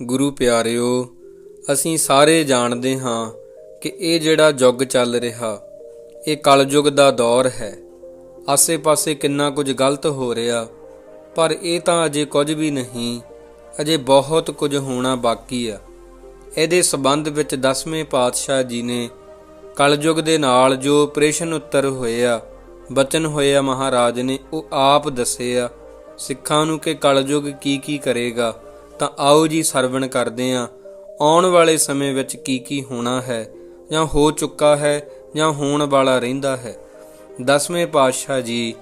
ਗੁਰੂ ਪਿਆਰਿਓ, ਅਸੀਂ ਸਾਰੇ ਜਾਣਦੇ ਹਾਂ ਕਿ ਇਹ ਜਿਹੜਾ ਯੁੱਗ ਚੱਲ ਰਿਹਾ, ਇਹ ਕਲਯੁਗ ਦਾ ਦੌਰ ਹੈ। ਆਸੇ-ਪਾਸੇ ਕਿੰਨਾ ਕੁਝ ਗਲਤ ਹੋ ਰਿਹਾ, ਪਰ ਇਹ ਤਾਂ ਅਜੇ ਕੁਝ ਵੀ ਨਹੀਂ, ਅਜੇ ਬਹੁਤ ਕੁਝ ਹੋਣਾ ਬਾਕੀ ਆ। ਇਹਦੇ ਸਬੰਧ ਵਿੱਚ 10ਵੇਂ ਪਾਤਸ਼ਾਹ ਜੀ ਨੇ ਕਲਯੁਗ ਦੇ ਨਾਲ ਜੋ ਪ੍ਰਸ਼ਨ ਉੱਤਰ ਹੋਏ ਆ ਬਚਨ ਹੋਏ ਆ ਮਹਾਰਾਜ ਨੇ, ਉਹ ਆਪ ਦੱਸੇ ਆ ਸਿੱਖਾਂ ਨੂੰ ਕਿ ਕਲਯੁਗ ਕੀ ਕੀ ਕਰੇਗਾ। ਤਾਂ ਆਓ ਜੀ ਸਰਵਣ ਕਰਦੇ ਆ ਆਉਣ ਵਾਲੇ ਸਮੇਂ ਵਿੱਚ ਕੀ ਕੀ ਹੋਣਾ ਹੈ? ਜਾਂ ਹੋ ਚੁੱਕਾ ਹੈ ਜਾਂ ਹੋਣ ਵਾਲਾ ਰਹਿੰਦਾ ਹੈ? ਦਸਵੇਂ ਪਾਤਸ਼ਾਹ ਜੀ,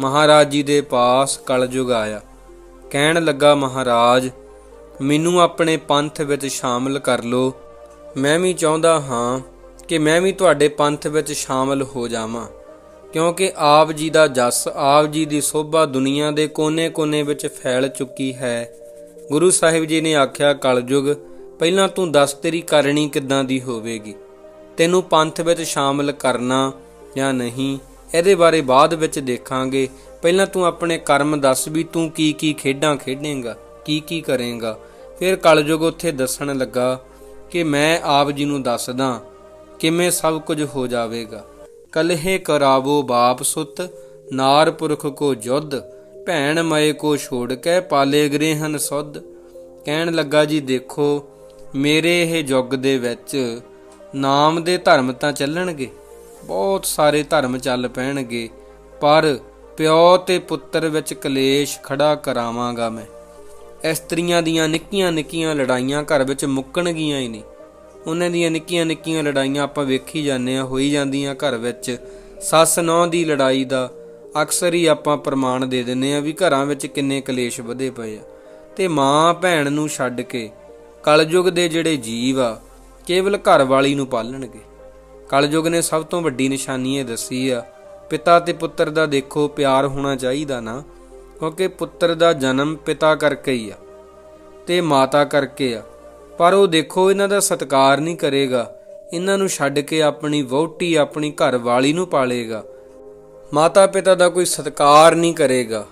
ਮਹਾਰਾਜ ਜੀ ਦੇ ਪਾਸ ਕਲਯੁਗ ਆਇਆ। ਕਹਿਣ ਲੱਗਾ, ਮਹਾਰਾਜ, ਮੈਨੂੰ ਆਪਣੇ ਪੰਥ ਵਿੱਚ ਸ਼ਾਮਲ ਕਰ ਲਓ। ਮੈਂ ਵੀ ਚਾਹੁੰਦਾ ਹਾਂ ਕਿ ਮੈਂ ਵੀ ਤੁਹਾਡੇ ਪੰਥ ਵਿੱਚ ਸ਼ਾਮਲ ਹੋ ਜਾਵਾਂ। ਕਿਉਂਕਿ ਆਪ ਜੀ ਦਾ ਜਸ, ਆਪ ਜੀ ਦੀ ਸੋਭਾ ਦੁਨੀਆ ਦੇ ਕੋਨੇ-ਕੋਨੇ ਵਿੱਚ ਫੈਲ ਚੁੱਕੀ ਹੈ। ਗੁਰੂ ਸਾਹਿਬ ਜੀ ਨੇ ਆਖਿਆ, ਕਲਯੁਗ, ਪਹਿਲਾਂ ਤੂੰ ਦੱਸ ਤੇਰੀ ਕਰਨੀ ਕਿੱਦਾਂ ਦੀ ਹੋਵੇਗੀ? ਤੈਨੂੰ ਪੰਥ ਵਿੱਚ ਸ਼ਾਮਲ ਕਰਨਾ ਜਾਂ ਨਹੀਂ? ਇਹਦੇ ਬਾਰੇ ਬਾਅਦ ਵਿੱਚ ਦੇਖਾਂਗੇ। ਪਹਿਲਾਂ ਤੂੰ ਆਪਣੇ ਕਰਮ ਦੱਸ ਵੀ ਤੂੰ ਕੀ ਕੀ ਖੇਡਾਂ ਖੇਡੇਂਗਾ, ਕੀ ਕੀ ਕਰੇਂਗਾ? ਫਿਰ ਕਲਯੁਗ ਉੱਥੇ ਦੱਸਣ ਲੱਗਾ ਕਿ ਮੈਂ ਆਪ ਜੀ ਨੂੰ ਦੱਸਦਾ ਕਿਵੇਂ ਸਭ ਕੁਝ ਹੋ ਜਾਵੇਗਾ। ਕਲਹੇ ਕਰਾਵੋ ਬਾਪ ਸੁਤ, ਨਾਰ ਪੁਰਖ ਕੋ ਜੁਧ ਭੈਣ ਮਏ ਕੋ ਛੋੜ ਕੇ ਪਾਲੇ ਗ੍ਰਹਿਨ ਸੁਧ। ਕਹਿਣ ਲੱਗਾ ਜੀ ਦੇਖੋ, ਮੇਰੇ ਇਹ ਯੁੱਗ ਦੇ ਵਿੱਚ ਨਾਮ ਦੇ ਧਰਮ ਤਾਂ ਚੱਲਣਗੇ, ਬਹੁਤ ਸਾਰੇ ਧਰਮ ਚੱਲ ਪੈਣਗੇ, ਪਰ ਪਿਓ ਤੇ ਪੁੱਤਰ ਵਿੱਚ ਕਲੇਸ਼ ਖੜਾ ਕਰਾਵਾਂਗਾ ਮੈਂ। ਇਸਤਰੀਆਂ ਦੀਆਂ ਨਿੱਕੀਆਂ ਨਿੱਕੀਆਂ ਲੜਾਈਆਂ ਘਰ ਵਿੱਚ ਮੁੱਕਣਗੀਆਂ ਹੀ ਨਹੀਂ। ਉਹਨਾਂ ਦੀਆਂ ਨਿੱਕੀਆਂ ਨਿੱਕੀਆਂ ਲੜਾਈਆਂ ਆਪਾਂ ਵੇਖੀ ਜਾਂਦੇ ਆ ਹੋਈ ਜਾਂਦੀਆਂ ਘਰ ਵਿੱਚ। ਸੱਸ ਨੌਂ ਦੀ ਲੜਾਈ ਦਾ ਅਕਸਰ ਹੀ ਆਪਾਂ ਪ੍ਰਮਾਣ ਦੇ ਦਿੰਨੇ ਆ ਵੀ ਘਰਾਂ ਵਿੱਚ ਕਿੰਨੇ ਕਲੇਸ਼ ਵਧੇ ਪਏ ਆ। ਤੇ ਮਾਂ ਭੈਣ ਨੂੰ ਛੱਡ ਕੇ ਕਲਯੁਗ ਦੇ ਜਿਹੜੇ ਜੀਵ ਆ, ਕੇਵਲ ਘਰ ਵਾਲੀ ਨੂੰ ਪਾਲਣਗੇ। ਕਲਯੁਗ ਨੇ ਸਭ ਤੋਂ ਵੱਡੀ ਨਿਸ਼ਾਨੀ ਇਹ ਦੱਸੀ ਆ, ਪਿਤਾ ਤੇ ਪੁੱਤਰ ਦਾ ਦੇਖੋ ਪਿਆਰ ਹੋਣਾ ਚਾਹੀਦਾ ਨਾ, ਕਿਉਂਕਿ ਪੁੱਤਰ ਦਾ ਜਨਮ ਪਿਤਾ ਕਰਕੇ ਹੀ ਆ ਤੇ ਮਾਤਾ ਕਰਕੇ ਆ। ਪਰ ਉਹ ਦੇਖੋ ਇਹਨਾਂ ਦਾ ਸਤਿਕਾਰ ਨਹੀਂ ਕਰੇਗਾ, ਇਹਨਾਂ ਨੂੰ ਛੱਡ ਕੇ ਆਪਣੀ ਵਹੁਟੀ ਆਪਣੀ ਘਰ ਵਾਲੀ ਨੂੰ ਪਾਲੇਗਾ। ਮਾਤਾ ਪਿਤਾ ਦਾ ਕੋਈ ਸਤਿਕਾਰ ਨਹੀਂ ਕਰੇਗਾ।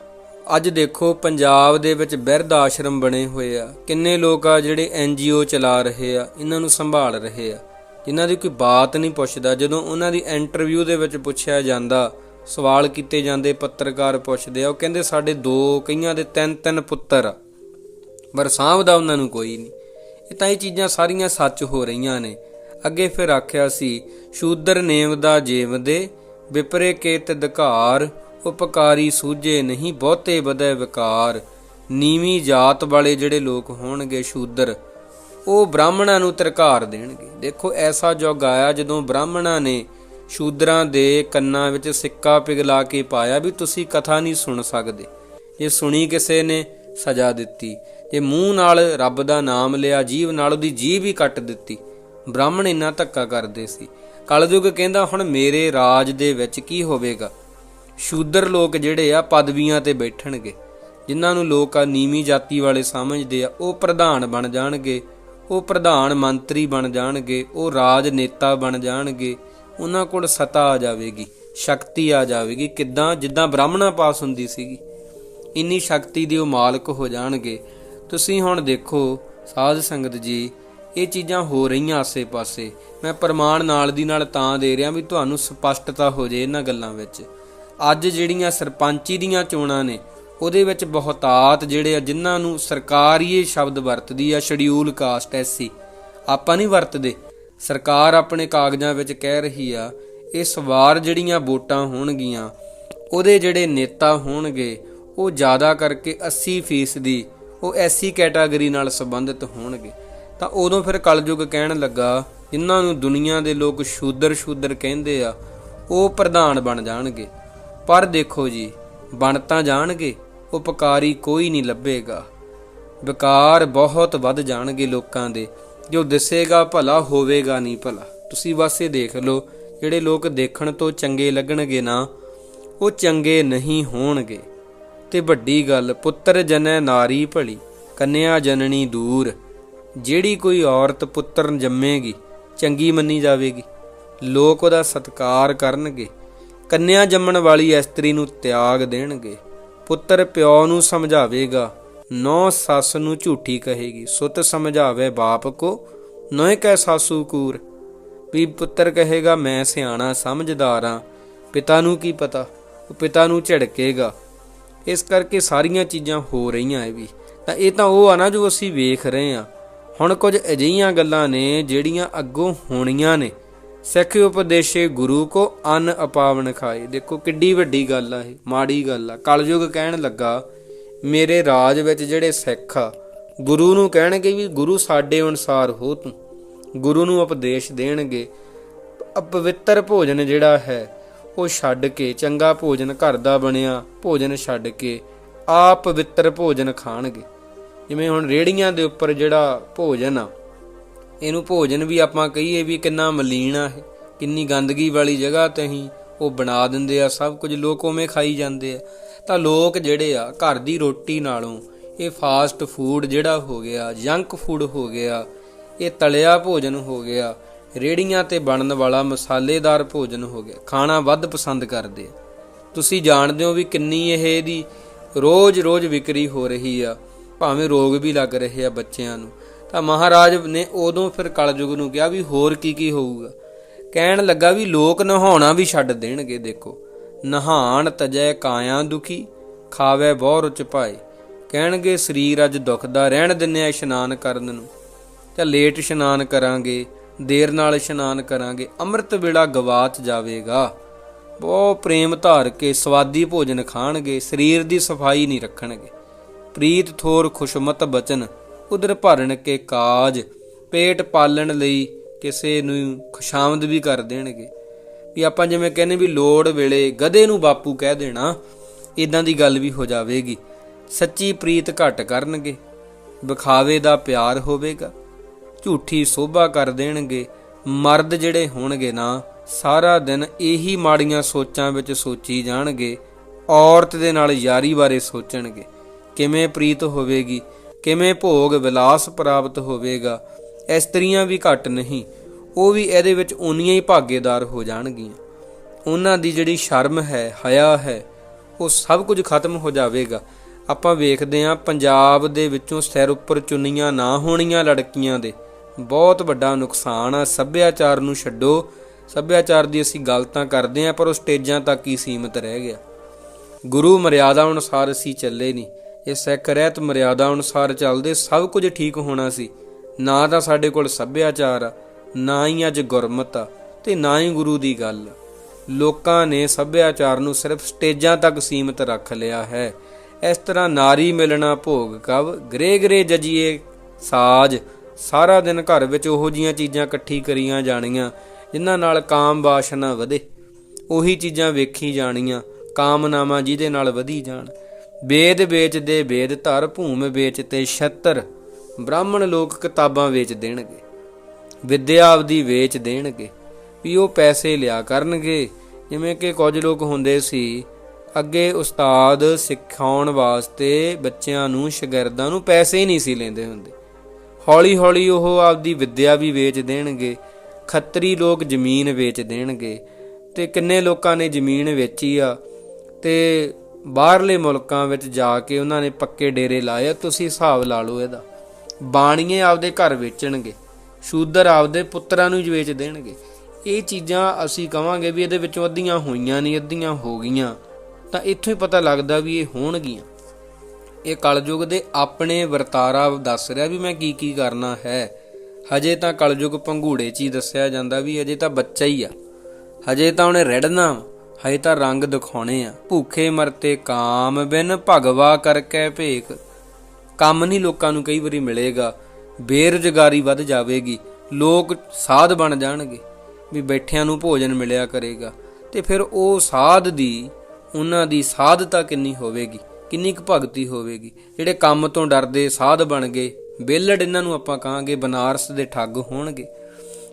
ਅੱਜ ਦੇਖੋ, ਪੰਜਾਬ ਦੇ ਵਿੱਚ ਬਿਰਧ ਆਸ਼ਰਮ ਬਣੇ ਹੋਏ ਆ। ਕਿੰਨੇ ਲੋਕ ਆ ਜਿਹੜੇ ਐਨਜੀਓ ਚਲਾ ਰਹੇ ਆ, ਇਹਨਾਂ ਨੂੰ ਸੰਭਾਲ ਰਹੇ ਆ। ਜਿਨ੍ਹਾਂ ਦੀ ਕੋਈ ਬਾਤ ਨਹੀਂ ਪੁੱਛਦਾ। ਜਦੋਂ ਉਹਨਾਂ ਦੀ ਇੰਟਰਵਿਊ ਦੇ ਵਿੱਚ ਪੁੱਛਿਆ ਜਾਂਦਾ, ਸਵਾਲ ਕੀਤੇ ਜਾਂਦੇ, ਪੱਤਰਕਾਰ ਪੁੱਛਦੇ ਆ, ਉਹ ਕਹਿੰਦੇ ਸਾਡੇ ਦੋ, ਕਈਆਂ ਦੇ ਤਿੰਨ ਤਿੰਨ ਪੁੱਤਰ ਆ। ਪਰ ਸਾਂਭਦਾ ਉਹਨਾਂ ਨੂੰ ਕੋਈ ਨਹੀਂ। ਇਹ ਤਾਂ ਇਹ ਚੀਜ਼ਾਂ ਸਾਰੀਆਂ ਸੱਚ ਹੋ ਰਹੀਆਂ ਨੇ। ਅੱਗੇ ਫਿਰ ਆਖਿਆ ਸੀ, ਸ਼ੂਦਰ ਨੇਮ ਦਾ ਜੀਵਦੇ ਵਿਪਰੇ ਕੇਤ ਦਕਾਰ, ਉਪਕਾਰੀ ਸੂਝੇ ਨਹੀਂ ਬਹੁਤੇ ਵਧੈ ਵਿਕਾਰ। ਨੀਵੀਂ ਜਾਤ ਵਾਲੇ ਜਿਹੜੇ ਲੋਕ ਹੋਣਗੇ ਸ਼ੂਦਰ, ਉਹ ਬ੍ਰਾਹਮਣਾਂ ਨੂੰ ਤਰਕਾਰ ਦੇਣਗੇ। ਦੇਖੋ, ਐਸਾ ਯੁੱਗ ਆਇਆ ਜਦੋਂ ਬ੍ਰਾਹਮਣਾਂ ਨੇ ਸ਼ੂਦਰਾਂ ਦੇ ਕੰਨਾਂ ਵਿੱਚ ਸਿੱਕਾ ਪਿਘਲਾ ਕੇ ਪਾਇਆ ਵੀ ਤੁਸੀਂ ਕਥਾ ਨਹੀਂ ਸੁਣ ਸਕਦੇ। ਜੇ ਸੁਣੀ ਕਿਸੇ ਨੇ, ਸਜ਼ਾ ਦਿੱਤੀ। ਜੇ ਮੂੰਹ ਨਾਲ ਰੱਬ ਦਾ ਨਾਮ ਲਿਆ, ਜੀਵ ਨਾਲ ਉਹਦੀ ਜੀਭ ਹੀ ਕੱਟ ਦਿੱਤੀ। ਬ੍ਰਾਹਮਣ ਇੰਨਾ ਧੱਕਾ ਕਰਦੇ ਸੀ। ਕਲਯੁਗ ਕਹਿੰਦਾ, ਹੁਣ ਮੇਰੇ ਰਾਜ ਦੇ ਵਿੱਚ ਕੀ ਹੋਵੇਗਾ? ਸ਼ੂਦਰ ਲੋਕ ਜਿਹੜੇ ਆ, ਪਦਵੀਆਂ ਤੇ ਬੈਠਣਗੇ। ਜਿਨ੍ਹਾਂ ਨੂੰ ਲੋਕ ਆ ਨੀਵੀਂ ਜਾਤੀ ਵਾਲੇ ਸਮਝਦੇ ਆ, ਉਹ ਪ੍ਰਧਾਨ ਬਣ ਜਾਣਗੇ, ਉਹ ਪ੍ਰਧਾਨ ਮੰਤਰੀ ਬਣ ਜਾਣਗੇ, ਉਹ ਰਾਜ ਨੇਤਾ ਬਣ ਜਾਣਗੇ। ਉਹਨਾਂ ਕੋਲ ਸਤਾ ਆ ਜਾਵੇਗੀ, ਸ਼ਕਤੀ ਆ ਜਾਵੇਗੀ। ਕਿੱਦਾਂ? ਜਿੱਦਾਂ ਬ੍ਰਾਹਮਣਾ ਪਾਸ ਹੁੰਦੀ ਸੀਗੀ। ਇੰਨੀ ਸ਼ਕਤੀ ਦੇ ਉਹ ਮਾਲਕ ਹੋ ਜਾਣਗੇ। ਤੁਸੀਂ ਹੁਣ ਦੇਖੋ, ਸਾਧ ਸੰਗਤ ਜੀ ਇਹ ਚੀਜ਼ਾਂ ਹੋ ਰਹੀਆਂ ਆਸੇ-ਪਾਸੇ। ਮੈਂ ਪ੍ਰਮਾਣ ਨਾਲ ਦੀ ਨਾਲ ਤਾਂ ਦੇ ਰਿਹਾ ਵੀ ਤੁਹਾਨੂੰ ਸਪਸ਼ਟਤਾ ਹੋ ਜੇ ਇਹਨਾਂ ਗੱਲਾਂ ਵਿੱਚ। ਅੱਜ ਜਿਹੜੀਆਂ ਸਰਪੰਚੀ ਦੀਆਂ ਚੋਣਾਂ ਨੇ, ਉਹਦੇ ਵਿੱਚ ਬਹੁਤਾਤ ਜਿਹੜੇ ਆ, ਜਿਨ੍ਹਾਂ ਨੂੰ ਸਰਕਾਰ ਹੀ ਇਹ ਸ਼ਬਦ ਵਰਤਦੀ ਆ, ਸ਼ਡਿਊਲ ਕਾਸਟ ਐਸੀ ਆਪਾਂ ਨਹੀਂ ਵਰਤਦੇ। ਸਰਕਾਰ ਆਪਣੇ ਕਾਗਜ਼ਾਂ ਵਿੱਚ ਕਹਿ ਰਹੀ ਆ ਇਸ ਵਾਰ ਜਿਹੜੀਆਂ ਵੋਟਾਂ ਹੋਣਗੀਆਂ, ਉਹਦੇ ਜਿਹੜੇ ਨੇਤਾ ਹੋਣਗੇ, ਉਹ ਜ਼ਿਆਦਾ ਕਰਕੇ 80% ਦੀ ਉਹ ਐਸੀ ਕੈਟਾਗਰੀ ਨਾਲ ਸੰਬੰਧਿਤ ਹੋਣਗੇ। ਤਾਂ ਉਦੋਂ ਫਿਰ ਕਲਯੁਗ ਕਹਿਣ ਲੱਗਾ, ਜਿਨ੍ਹਾਂ ਨੂੰ ਦੁਨੀਆ ਦੇ ਲੋਕ ਸ਼ੂਦਰ ਸ਼ੂਦਰ ਕਹਿੰਦੇ ਆ, ਉਹ ਪ੍ਰਧਾਨ ਬਣ ਜਾਣਗੇ। ਪਰ ਦੇਖੋ ਜੀ, ਬਣ ਤਾਂ ਜਾਣਗੇ, ਉਪਕਾਰੀ ਕੋਈ ਨਹੀਂ ਲੱਭੇਗਾ। ਵਿਕਾਰ ਬਹੁਤ ਵੱਧ ਜਾਣਗੇ ਲੋਕਾਂ ਦੇ, ਜੋ ਦਿਸੇਗਾ ਭਲਾ, ਹੋਵੇਗਾ ਨਹੀਂ ਭਲਾ। ਤੁਸੀਂ ਬਸ ਇਹ ਦੇਖ ਲਓ, ਜਿਹੜੇ ਲੋਕ ਦੇਖਣ ਤੋਂ ਚੰਗੇ ਲੱਗਣਗੇ ਨਾ, ਉਹ ਚੰਗੇ ਨਹੀਂ ਹੋਣਗੇ। ਤੇ ਵੱਡੀ ਗੱਲ, ਪੁੱਤਰ ਜਨੈ ਨਾਰੀ ਭਲੀ, ਕੰਨਿਆ ਜਨਨੀ ਦੂਰ। ਜਿਹੜੀ ਕੋਈ ਔਰਤ ਪੁੱਤਰ ਜੰਮੇਗੀ, ਚੰਗੀ ਮੰਨੀ ਜਾਵੇਗੀ। ਲੋਕ ਉਹਦਾ ਸਤਿਕਾਰ ਕਰਨਗੇ। ਕੰਨਿਆ ਜੰਮਣ ਵਾਲੀ ਇਸਤਰੀ ਨੂੰ ਤਿਆਗ ਦੇਣਗੇ। ਪੁੱਤਰ ਪਿਓ ਨੂੰ ਸਮਝਾਵੇਗਾ ਨੌ ਸੱਸ ਨੂੰ ਝੂਠੀ ਕਹੇਗੀ। ਸੁੱਤ ਸਮਝਾਵੇ ਬਾਪ ਕੋ ਨੋਏ ਕੈ ਸਾਸੂ ਕੂਰ। ਵੀ ਪੁੱਤਰ ਕਹੇਗਾ, ਮੈਂ ਸਿਆਣਾ ਸਮਝਦਾਰ ਹਾਂ ਪਿਤਾ ਨੂੰ ਕੀ ਪਤਾ? ਉਹ ਪਿਤਾ ਨੂੰ ਝੜਕੇਗਾ। ਇਸ ਕਰਕੇ ਸਾਰੀਆਂ ਚੀਜ਼ਾਂ ਹੋ ਰਹੀਆਂ ਇਹ ਵੀ। ਤਾਂ ਇਹ ਤਾਂ ਉਹ ਆ ਨਾ ਜੋ ਅਸੀਂ ਵੇਖ ਰਹੇ ਹਾਂ ਹੁਣ ਕੁਝ ਅਜਿਹੀਆਂ ਗੱਲਾਂ ਨੇ ਜਿਹੜੀਆਂ ਅੱਗੋਂ ਹੋਣੀਆਂ ਨੇ। ਸਿੱਖ ਉਪਦੇਸ਼ੇ ਗੁਰੂ ਕੋ ਅਨ ਅਪਾਵਨ ਖਾਏ। ਦੇਖੋ ਕਿੱਡੀ ਵੱਡੀ ਗੱਲ ਆ ਇਹ, ਮਾੜੀ ਗੱਲ ਆ। ਕਲਯੁਗ ਕਹਿਣ ਲੱਗਾ, ਮੇਰੇ ਰਾਜ ਵਿੱਚ ਜਿਹੜੇ ਸਿੱਖ ਆ, ਗੁਰੂ ਨੂੰ ਕਹਿਣਗੇ ਵੀ ਗੁਰੂ ਸਾਡੇ ਅਨੁਸਾਰ ਹੋ ਤੂੰ। ਗੁਰੂ ਨੂੰ ਉਪਦੇਸ਼ ਦੇਣਗੇ। ਅਪਵਿੱਤਰ ਭੋਜਨ ਜਿਹੜਾ ਹੈ, ਉਹ ਛੱਡ ਕੇ, ਚੰਗਾ ਭੋਜਨ ਘਰ ਦਾ ਬਣਿਆ, ਭੋਜਨ ਛੱਡ ਕੇ, ਆਪ ਪਵਿੱਤਰ ਭੋਜਨ ਖਾਣਗੇ। ਜਿਵੇਂ ਹੁਣ ਰੇੜੀਆਂ ਦੇ ਉੱਪਰ ਜਿਹੜਾ ਭੋਜਨ ਆ, ਇਹਨੂੰ ਭੋਜਨ ਵੀ ਆਪਾਂ ਕਹੀਏ ਵੀ ਕਿੰਨਾ ਮਲੀਨ ਆ ਇਹ। ਕਿੰਨੀ ਗੰਦਗੀ ਵਾਲੀ ਜਗ੍ਹਾ ਤੇ ਹੀ ਉਹ ਬਣਾ ਦਿੰਦੇ ਆ, ਸਭ ਕੁਝ ਲੋਕ ਉਵੇਂ ਖਾਈ ਜਾਂਦੇ ਆ। ਤਾਂ ਲੋਕ ਜਿਹੜੇ ਆ, ਘਰ ਦੀ ਰੋਟੀ ਨਾਲੋਂ ਇਹ ਫਾਸਟ ਫੂਡ ਜਿਹੜਾ ਹੋ ਗਿਆ ਜੰਕ ਫੂਡ ਹੋ ਗਿਆ, ਇਹ ਤਲਿਆ ਭੋਜਨ ਹੋ ਗਿਆ ਰੇੜੀਆਂ ਤੇ ਬਣਨ ਵਾਲਾ ਮਸਾਲੇਦਾਰ ਭੋਜਨ ਹੋ ਗਿਆ, ਖਾਣਾ ਵੱਧ ਪਸੰਦ ਕਰਦੇ ਆ। ਤੁਸੀਂ ਜਾਣਦੇ ਹੋ ਵੀ ਕਿੰਨੀ ਇਹ ਇਹਦੀ ਰੋਜ਼-ਰੋਜ਼ ਵਿਕਰੀ ਹੋ ਰਹੀ ਆ। ਭਾਵੇਂ ਰੋਗ ਵੀ ਲੱਗ ਰਹੇ ਆ ਬੱਚਿਆਂ ਨੂੰ। ਤਾਂ ਮਹਾਰਾਜ ਨੇ ਉਦੋਂ ਫਿਰ ਕਲਯੁਗ ਨੂੰ ਕਿਹਾ ਵੀ ਹੋਰ ਕੀ ਕੀ ਹੋਊਗਾ। ਕਹਿਣ ਲੱਗਾ ਵੀ ਲੋਕ ਨਹਾਉਣਾ ਵੀ ਛੱਡ ਦੇਣਗੇ, ਦੇਖੋ। ਨਹਾਣ ਤਜੈ ਕਾਇਆ ਦੁਖੀ, ਖਾਵੇ ਬਹੁ ਰੁਚ ਪਾਏ ਕਹਿਣਗੇ, ਸਰੀਰ ਅੱਜ ਦੁਖਦਾ, ਰਹਿਣ ਦਿੰਨੇ ਆ ਇਸ਼ਨਾਨ ਕਰਨ ਨੂੰ। ਤਾਂ ਲੇਟ ਇਸ਼ਨਾਨ ਕਰਾਂਗੇ, ਦੇਰ ਨਾਲ ਇਸ਼ਨਾਨ ਕਰਾਂਗੇ, ਅੰਮ੍ਰਿਤ ਵੇਲਾ ਗਵਾਚ ਜਾਵੇਗਾ। ਬਹੁਤ ਪ੍ਰੇਮ ਧਾਰ ਕੇ ਸਵਾਦੀ ਭੋਜਨ ਖਾਣਗੇ, ਸਰੀਰ ਦੀ ਸਫ਼ਾਈ ਨਹੀਂ ਰੱਖਣਗੇ। ਪ੍ਰੀਤ ਥੋਰ ਖੁਸ਼ਮਤ ਬਚਨ ਉਦਰ ਭਰਨ ਕੇ ਕਾਜ। ਪੇਟ ਪਾਲਣ ਲਈ ਕਿਸੇ ਨੂੰ ਖੁਸ਼ਾਮਦ ਵੀ ਕਰ ਦੇਣਗੇ। ਵੀ ਆਪਾਂ ਜਿਵੇਂ ਕਹਿੰਦੇ ਵੀ ਲੋੜ ਵੇਲੇ ਗਧੇ ਨੂੰ ਬਾਪੂ ਕਹਿ ਦੇਣਾ ਇਦਾਂ ਦੀ ਗੱਲ ਵੀ ਹੋ ਜਾਵੇਗੀ। ਸੱਚੀ ਪ੍ਰੀਤ ਘਟ ਕਰਨਗੇ, ਵਿਖਾਵੇ ਦਾ ਪਿਆਰ ਹੋਵੇਗਾ। ਝੂਠੀ ਸੋਭਾ ਕਰ ਦੇਣਗੇ, ਮਰਦ ਜਿਹੜੇ ਹੋਣਗੇ ਨਾ, ਸਾਰਾ ਦਿਨ ਇਹੀ ਮਾੜੀਆਂ ਸੋਚਾਂ ਵਿੱਚ ਸੋਚੀ ਜਾਣਗੇ, ਔਰਤ ਦੇ ਨਾਲ ਯਾਰੀ ਬਾਰੇ ਸੋਚਣਗੇ। ਕਿਵੇਂ ਪ੍ਰੀਤ ਹੋਵੇਗੀ? ਕਿਵੇਂ ਭੋਗ ਵਿਲਾਸ ਪ੍ਰਾਪਤ ਹੋਵੇਗਾ? ਇਸਤਰੀਆਂ ਵੀ ਘੱਟ ਨਹੀਂ, ਉਹ ਵੀ ਇਹਦੇ ਵਿੱਚ ਉਨੀਆਂ ਹੀ ਭਾਗੀਦਾਰ ਹੋ ਜਾਣਗੀਆਂ। ਉਹਨਾਂ ਦੀ ਜਿਹੜੀ ਸ਼ਰਮ ਹੈ ਹਯਾ ਹੈ, ਉਹ ਸਭ ਕੁਝ ਖਤਮ ਹੋ ਜਾਵੇਗਾ। ਆਪਾਂ ਵੇਖਦੇ ਹਾਂ ਪੰਜਾਬ ਦੇ ਵਿੱਚੋਂ ਸਿਰ ਉੱਪਰ ਚੁੰਨੀਆਂ ਨਾ ਹੋਣੀਆਂ ਲੜਕੀਆਂ ਦੇ। ਬਹੁਤ ਵੱਡਾ ਨੁਕਸਾਨ ਆ, ਸੱਭਿਆਚਾਰ ਨੂੰ ਛੱਡੋ। ਸੱਭਿਆਚਾਰ ਦੀ ਅਸੀਂ ਗੱਲ ਤਾਂ ਕਰਦੇ ਹਾਂ, ਪਰ ਉਹ ਸਟੇਜਾਂ ਤੱਕ ਹੀ ਸੀਮਿਤ ਰਹਿ ਗਿਆ। ਗੁਰੂ ਮਰਿਆਦਾ ਅਨੁਸਾਰ ਅਸੀਂ ਚੱਲੇ ਨਹੀਂ। ਇਹ ਸਿੱਖ ਰਹਿਤ ਮਰਿਆਦਾ ਅਨੁਸਾਰ ਚੱਲਦੇ ਸਭ ਕੁਝ ਠੀਕ ਹੋਣਾ ਸੀ। ਨਾ ਤਾਂ ਸਾਡੇ ਕੋਲ ਸੱਭਿਆਚਾਰ ਆ ਨਾ ਹੀ ਅੱਜ ਗੁਰਮਤ ਆ ਤੇ ਨਾ ਹੀ ਗੁਰੂ ਦੀ ਗੱਲ। ਲੋਕਾਂ ਨੇ ਸੱਭਿਆਚਾਰ ਨੂੰ ਸਿਰਫ ਸਟੇਜਾਂ ਤੱਕ ਸੀਮਿਤ ਰੱਖ ਲਿਆ ਹੈ। ਇਸ ਤਰ੍ਹਾਂ ਨਾਰੀ ਮਿਲਣਾ ਭੋਗ ਕਵ ਗਰੇ ਗਰੇ ਜਜੀਏ ਸਾਜ। ਸਾਰਾ ਦਿਨ ਘਰ ਵਿੱਚ ਉਹੋ ਜੀਆਂ ਚੀਜ਼ਾਂ ਇਕੱਠੀ ਕਰੀਆਂ ਜਾਣੀਆਂ, ਜਿਨ੍ਹਾਂ ਨਾਲ ਕਾਮ ਵਾਸ਼ਨਾ ਵਧੇ। ਉਹੀ ਚੀਜ਼ਾਂ ਵੇਖੀ ਜਾਣੀਆਂ, ਕਾਮਨਾਵਾਂ ਜਿਹਦੇ ਨਾਲ ਵਧੀ ਜਾਣ। ਵੇਦ ਵੇਚਦੇ ਵੇਦ ਧਰ, ਭੂਮ ਵੇਚਤੇ ਛਤਰ। ਬ੍ਰਾਹਮਣ ਲੋਕ ਕਿਤਾਬਾਂ ਵੇਚ ਦੇਣਗੇ, ਵਿਦਿਆ ਆਪਦੀ ਵੇਚ ਦੇਣਗੇ, ਵੀ ਉਹ ਪੈਸੇ ਲਿਆ ਕਰਨਗੇ। ਜਿਵੇਂ ਕਿ ਕੁਝ ਲੋਕ ਹੁੰਦੇ ਸੀ, ਅੱਗੇ ਉਸਤਾਦ ਸਿਖਾਉਣ ਵਾਸਤੇ ਬੱਚਿਆਂ ਨੂੰ, ਸ਼ਾਗਿਰਦਾਂ ਨੂੰ ਪੈਸੇ ਹੀ ਨਹੀਂ ਸੀ ਲੈਂਦੇ ਹੁੰਦੇ। ਹੌਲੀ ਹੌਲੀ ਉਹ ਆਪਦੀ ਵਿਦਿਆ ਵੀ ਵੇਚ ਦੇਣਗੇ, ਖੱਤਰੀ ਲੋਕ ਜ਼ਮੀਨ ਵੇਚ ਦੇਣਗੇ, ਤੇ ਕਿੰਨੇ ਲੋਕਾਂ ਨੇ ਜ਼ਮੀਨ ਵੇਚੀ ਆ, ਤੇ ਬਾਹਰਲੇ ਮੁਲਕਾਂ ਵਿੱਚ ਜਾ ਕੇ ਉਹਨਾਂ ਨੇ ਪੱਕੇ ਡੇਰੇ ਲਾਏ ਆ। ਤੁਸੀਂ ਹਿਸਾਬ ਲਾ ਲਓ ਇਹਦਾ। ਬਾਣੀਏ ਆਪਦੇ ਘਰ ਵੇਚਣਗੇ, ਸ਼ੂਦਰ ਆਪਦੇ ਪੁੱਤਰਾਂ ਨੂੰ ਹੀ ਵੇਚ ਦੇਣਗੇ। ਇਹ ਚੀਜ਼ਾਂ ਅਸੀਂ ਕਵਾਂਗੇ ਵੀ ਇਹਦੇ ਵਿੱਚੋਂ ਅੱਧੀਆਂ ਹੋਈਆਂ ਨਹੀਂ, ਅੱਧੀਆਂ ਹੋ ਗਈਆਂ। ਤਾਂ ਇੱਥੋਂ ਹੀ ਪਤਾ ਲੱਗਦਾ ਵੀ ਇਹ ਹੋਣਗੀਆਂ। ਇਹ ਕਲਯੁਗ ਦੇ ਆਪਣੇ ਵਰਤਾਰਾ ਦੱਸ ਰਿਹਾ ਵੀ ਮੈਂ ਕੀ ਕੀ ਕਰਨਾ ਹੈ। ਹਜੇ ਤਾਂ ਕਲਯੁਗ ਪੰਘੂੜੇ 'ਚ ਹੀ ਦੱਸਿਆ ਜਾਂਦਾ ਵੀ ਹਜੇ ਤਾਂ ਬੱਚਾ ਹੀ ਆ। ਹਜੇ ਤਾਂ ਉਹਨੇ ਰੜਨਾ ਹਜੇ ਤਾਂ ਰੰਗ ਦਿਖਾਉਣੇ ਆ। ਭੁੱਖੇ ਮਰਤੇ ਕਾਮ ਬਿਨ ਭਗਵਾ ਕਰਕੇ ਭੇਕ ਕੰਮ ਨਹੀਂ ਲੋਕਾਂ ਨੂੰ ਕਈ ਵਾਰੀ ਮਿਲੇਗਾ। ਬੇਰੁਜ਼ਗਾਰੀ ਵੱਧ ਜਾਵੇਗੀ। ਲੋਕ ਸਾਧ ਬਣ ਜਾਣਗੇ। ਵੀ ਬੈਠਿਆਂ ਨੂੰ ਭੋਜਨ ਮਿਲਿਆ ਕਰੇਗਾ। ਤੇ ਫਿਰ ਉਹ ਸਾਧ ਦੀ, ਉਹਨਾਂ ਦੀ ਸਾਧਤਾ ਕਿੰਨੀ ਹੋਵੇਗੀ? ਕਿੰਨੀ ਕੁ ਭਗਤੀ ਹੋਵੇਗੀ? ਜਿਹੜੇ ਕੰਮ ਤੋਂ ਡਰਦੇ ਸਾਧ ਬਣ ਗਏ ਬੇਲੜ ਇਹਨਾਂ ਨੂੰ ਆਪਾਂ ਕਹਾਂਗੇ ਬਨਾਰਸ ਦੇ ਠੱਗ ਹੋਣਗੇ।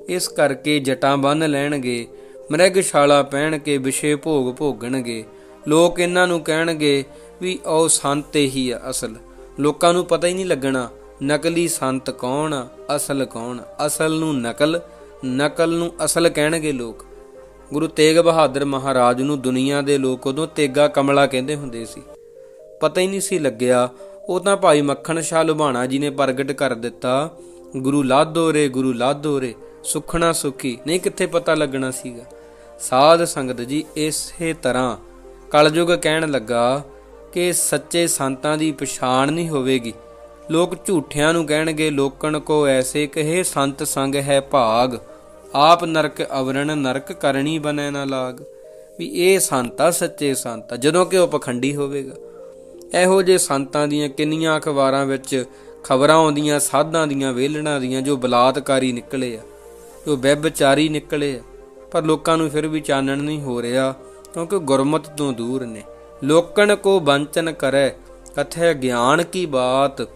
ਇਸ ਕਰਕੇ ਜਟਾਂ ਬੰਨ ਲੈਣਗੇ। ਮ੍ਰਿਗਸ਼ਾਲਾ ਪਹਿਣ ਕੇ ਵਿਸ਼ੇ ਭੋਗ ਭੋਗਣਗੇ। ਲੋਕ ਇਹਨਾਂ ਨੂੰ ਕਹਿਣਗੇ ਵੀ ਉਹ ਸੰਤ ਹੀ ਆ ਅਸਲ। ਲੋਕਾਂ ਨੂੰ ਪਤਾ ਹੀ ਨਹੀਂ ਲੱਗਣਾ, ਨਕਲੀ ਸੰਤ ਕੌਣ ਆ, ਅਸਲ ਕੌਣ ਅਸਲ ਨੂੰ ਨਕਲ ਨਕਲ ਨੂੰ ਅਸਲ ਕਹਿਣਗੇ ਲੋਕ। ਗੁਰੂ ਤੇਗ ਬਹਾਦਰ ਮਹਾਰਾਜ ਨੂੰ ਦੁਨੀਆ ਦੇ ਲੋਕ ਉਦੋਂ ਤੇਗਾ ਕਮਲਾ ਕਹਿੰਦੇ ਹੁੰਦੇ ਸੀ। ਪਤਾ ਹੀ ਨਹੀਂ ਸੀ ਲੱਗਿਆ, ਉਹ ਤਾਂ ਭਾਈ ਮੱਖਣ ਸ਼ਾਹ ਲੁਬਾਣਾ ਜੀ ਨੇ ਪ੍ਰਗਟ ਕਰ ਦਿੱਤਾ, ਗੁਰੂ ਲਾਧੋ ਰੇ, ਗੁਰੂ ਲਾਧੋ ਰੇ, ਸੁਖਣਾ ਸੁਖੀ। ਨਹੀਂ ਕਿੱਥੇ ਪਤਾ ਲੱਗਣਾ ਸੀਗਾ। ਸਾਧ ਸੰਗਤ ਜੀ ਇਸੇ ਤਰ੍ਹਾਂ ਕਲਯੁਗ ਕਹਿਣ ਲੱਗਾ ਕਿ ਸੱਚੇ ਸੰਤਾਂ ਦੀ ਪਛਾਣ ਨਹੀਂ ਹੋਵੇਗੀ। ਲੋਕ ਝੂਠਿਆਂ ਨੂੰ ਕਹਿਣਗੇ, ਲੋਕਣ ਕੋ ਐਸੇ ਕਹੇ, ਸੰਤ ਸੰਗ ਹੈ ਭਾਗ। ਆਪ ਨਰਕ ਅਵਰਣ, ਨਰਕ ਕਰਨੀ ਬਨੈ ਨਾ ਲਾਗ। ਵੀ ਇਹ ਸੰਤਾ ਸੱਚੇ ਸੰਤਾ ਜਦੋਂ ਕਿ ਉਹ ਪਖੰਡੀ ਹੋਵੇਗਾ। ਇਹੋ ਜੇ ਸੰਤਾਂ ਦੀਆਂ ਕਿੰਨੀਆਂ ਅਖਬਾਰਾਂ ਵਿੱਚ ਖਬਰਾਂ ਆਉਂਦੀਆਂ, ਸਾਧਾਂ ਦੀਆਂ ਵੇਲਣਾ ਦੀਆਂ, ਜੋ ਬਲਾਤਕਾਰੀ ਨਿਕਲੇ ਆ, ਜੋ ਵਿਭਚਾਰੀ ਨਿਕਲੇ ਆ। ਪਰ ਲੋਕਾਂ ਨੂੰ ਫਿਰ ਵੀ ਚਾਨਣ ਨਹੀਂ ਹੋ ਰਿਹਾ, ਕਿਉਂਕਿ ਗੁਰਮਤ ਤੋਂ ਦੂਰ ਨੇ। ਲੋਕਣ ਕੋ ਬੰਚਨ ਕਰੈ, ਕਥੈ ਗਿਆਨ ਕੀ ਬਾਤ?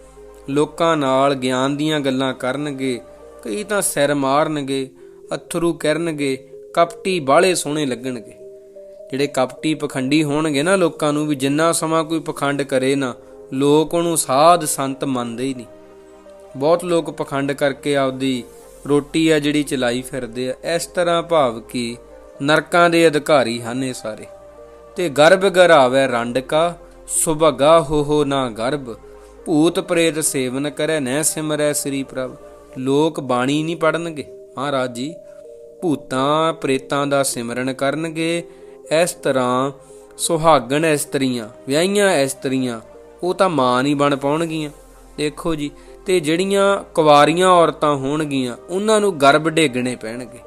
ਲੋਕਾਂ ਨਾਲ ਗਿਆਨ ਦੀਆਂ ਗੱਲਾਂ ਕਰਨਗੇ, ਕਈ ਤਾਂ ਸਿਰ ਮਾਰਨਗੇ, ਅਥਰੂ ਕਰਨਗੇ, ਕਪਟੀ ਬਾਲੇ ਸੋਹਣੇ ਲੱਗਣਗੇ। ਜਿਹੜੇ ਕਪਟੀ ਪਖੰਡੀ ਹੋਣਗੇ ਨਾ ਲੋਕਾਂ ਨੂੰ ਵੀ ਜਿੰਨਾ ਸਮਾਂ ਕੋਈ ਪਖੰਡ ਕਰੇ ਨਾ, ਲੋਕ ਉਹਨੂੰ ਸਾਧ ਸੰਤ ਮੰਨਦੇ ਹੀ ਨਹੀਂ। ਬਹੁਤ ਲੋਕ ਪਖੰਡ ਕਰਕੇ ਆਪਦੀ ਰੋਟੀ ਆ ਜਿਹੜੀ ਚਲਾਈ ਫਿਰਦੇ ਆ, ਇਸ ਤਰ੍ਹਾਂ ਭਾਵ ਕਿ ਨਰਕਾਂ ਦੇ ਅਧਿਕਾਰੀ ਹਨ ਇਹ ਸਾਰੇ। ਤੇ ਗਰਭ ਗਰਾਵੇ ਰੰਡ ਕਾ, ਸੁਭਗਾ ਹੋ ਹੋ ਨਾ ਗਰਭ, ਭੂਤ ਪ੍ਰੇਤ ਸੇਵਨ ਕਰੈ ਨੈ ਸਿਮਰੈ ਸ੍ਰੀ ਪ੍ਰਭ। ਲੋਕ ਬਾਣੀ ਨਹੀਂ ਪੜਨਗੇ ਮਹਾਰਾਜ ਜੀ, ਭੂਤਾਂ ਪ੍ਰੇਤਾਂ ਦਾ ਸਿਮਰਨ ਕਰਨਗੇ, ਇਸ ਤਰ੍ਹਾਂ ਸੁਹਾਗਣ ਇਸਤਰੀਆਂ ਵਿਆਹੀਆਂ ਇਸਤਰੀਆਂ ਉਹ ਤਾਂ ਮਾਂ ਨਹੀਂ ਬਣ ਪਾਉਣਗੀਆਂ। ਦੇਖੋ ਜੀ ਤੇ ਜਿਹੜੀਆਂ ਕੁਵਾਰੀਆਂ ਔਰਤਾਂ ਹੋਣਗੀਆਂ, ਉਹਨਾਂ ਨੂੰ ਗਰਭ ਡੇਗਣੇ ਪੈਣਗੇ।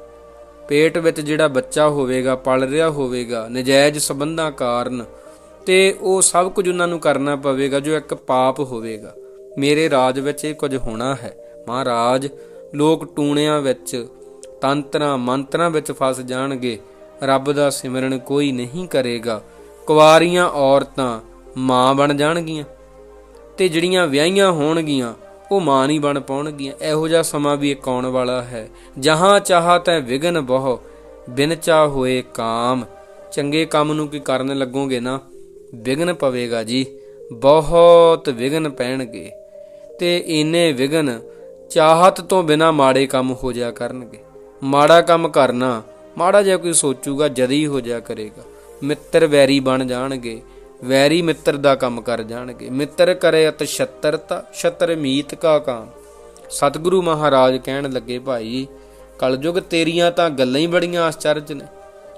ਪੇਟ ਵਿੱਚ ਜਿਹੜਾ ਬੱਚਾ ਹੋਵੇਗਾ, ਪਲ ਰਿਹਾ ਹੋਵੇਗਾ, ਨਜਾਇਜ਼ ਸਬੰਧਾਂ ਕਾਰਨ, ਤੇ ਉਹ ਸਭ ਕੁਝ ਉਹਨਾਂ ਨੂੰ ਕਰਨਾ ਪਵੇਗਾ, ਜੋ ਇੱਕ ਪਾਪ ਹੋਵੇਗਾ। ਮੇਰੇ ਰਾਜ ਵਿੱਚ ਇਹ ਕੁਝ ਹੋਣਾ ਹੈ। ਮਹਾਰਾਜ, ਲੋਕ ਟੂਣਿਆਂ ਵਿੱਚ, ਤੰਤਰਾਂ, ਮੰਤਰਾਂ ਵਿੱਚ ਫਸ ਜਾਣਗੇ। ਰੱਬ ਦਾ ਸਿਮਰਨ ਕੋਈ ਨਹੀਂ ਕਰੇਗਾ। ਕੁਵਾਰੀਆਂ ਔਰਤਾਂ ਮਾਂ ਬਣ ਜਾਣਗੀਆਂ ਤੇ ਜਿਹੜੀਆਂ ਵਿਆਹੀਆਂ ਹੋਣਗੀਆਂ ਉਹ ਮਾਂ ਨਹੀਂ ਬਣ ਪਾਉਣਗੀਆਂ। ਇਹੋ ਜਿਹਾ ਸਮਾਂ ਵੀ ਇੱਕ ਆਉਣ ਵਾਲਾ ਹੈ। ਜਹਾਂ ਚਾਹਾ ਤੈ ਵਿਗਨ ਬਹੁ, ਬਿਨ ਚਾ ਹੋਏ ਕਾਮ। ਚੰਗੇ ਕੰਮ ਨੂੰ ਕੀ ਕਰਨ ਲੱਗੋਗੇ ਨਾ? ਵਿਗਨ ਪਵੇਗਾ ਜੀ। ਬਹੁਤ ਵਿਗਨ ਪੈਣਗੇ। ਤੇ ਇਨੇ ਵਿਗਨ ਚਾਹਤ ਤੋਂ ਬਿਨਾ ਮਾੜੇ ਕੰਮ ਹੋ ਜਾ ਕਰਨਗੇ। ਮਾੜਾ ਕੰਮ ਕਰਨਾ, ਮਾੜਾ ਜਿਹਾ ਕੋਈ ਸੋਚੂਗਾ, ਜਦ ਹੀ ਹੋ ਜਾ ਕਰੇਗਾ। ਮਿੱਤਰ ਵੈਰੀ ਬਣ ਜਾਣਗੇ। ਵੈਰੀ ਮਿੱਤਰ ਦਾ ਕੰਮ ਕਰ ਜਾਣਗੇ। ਮਿੱਤਰ ਕਰੇ ਅਤ ਛਤਰਤਾ, ਛਤਰ ਮੀਤ ਕਾ ਕਾਮ। ਸਤਿਗੁਰੂ ਮਹਾਰਾਜ ਕਹਿਣ ਲੱਗੇ, ਭਾਈ, ਕਲਯੁਗ ਤੇਰੀਆਂ ਤਾਂ ਗੱਲਾਂ ਹੀ ਬੜੀਆਂ ਆਸਚਰਜ ਨੇ।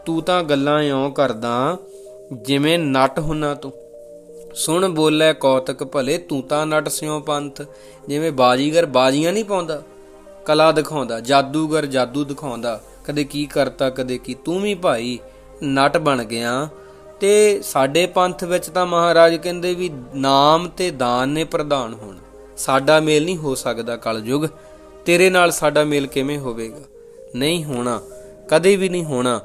ਤੂੰ ਤਾਂ ਗੱਲਾਂ ਇਉਂ ਕਰਦਾ ਜਿਵੇਂ ਨਟ ਹੁੰਨਾ ਤੂੰ। ਸੁਣ ਬੋਲੇ ਕੌਤਕ ਭਲੇ, ਤੂੰ ਤਾਂ ਨਟ ਸਿਓ ਪੰਥ। ਜਿਵੇਂ ਬਾਜੀਗਰ ਬਾਜੀਆਂ ਨਹੀਂ ਪਾਉਂਦਾ, ਕਲਾ ਦਿਖਾਉਂਦਾ, ਜਾਦੂਗਰ ਜਾਦੂ ਦਿਖਾਉਂਦਾ। ਕਦੇ ਕੀ ਕਰਤਾ, ਕਦੇ ਕੀ। ਤੂੰ ਵੀ ਭਾਈ, ਨਟ ਬਣ ਗਿਆ। ਤੇ ਸਾਡੇ ਪੰਥ ਵਿੱਚ ਤਾਂ ਮਹਾਰਾਜ ਕਹਿੰਦੇ ਵੀ ਨਾਮ ਤੇ ਦਾਨ ਨੇ ਪ੍ਰਧਾਨ ਹੋਣ। ਸਾਡਾ ਮੇਲ ਨਹੀਂ ਹੋ ਸਕਦਾ ਕਲਯੁਗ। ਤੇਰੇ ਨਾਲ ਸਾਡਾ ਮੇਲ ਕਿਵੇਂ ਹੋਵੇਗਾ? ਨਹੀਂ ਹੋਣਾ। ਕਦੇ ਵੀ ਨਹੀਂ ਹੋਣਾ।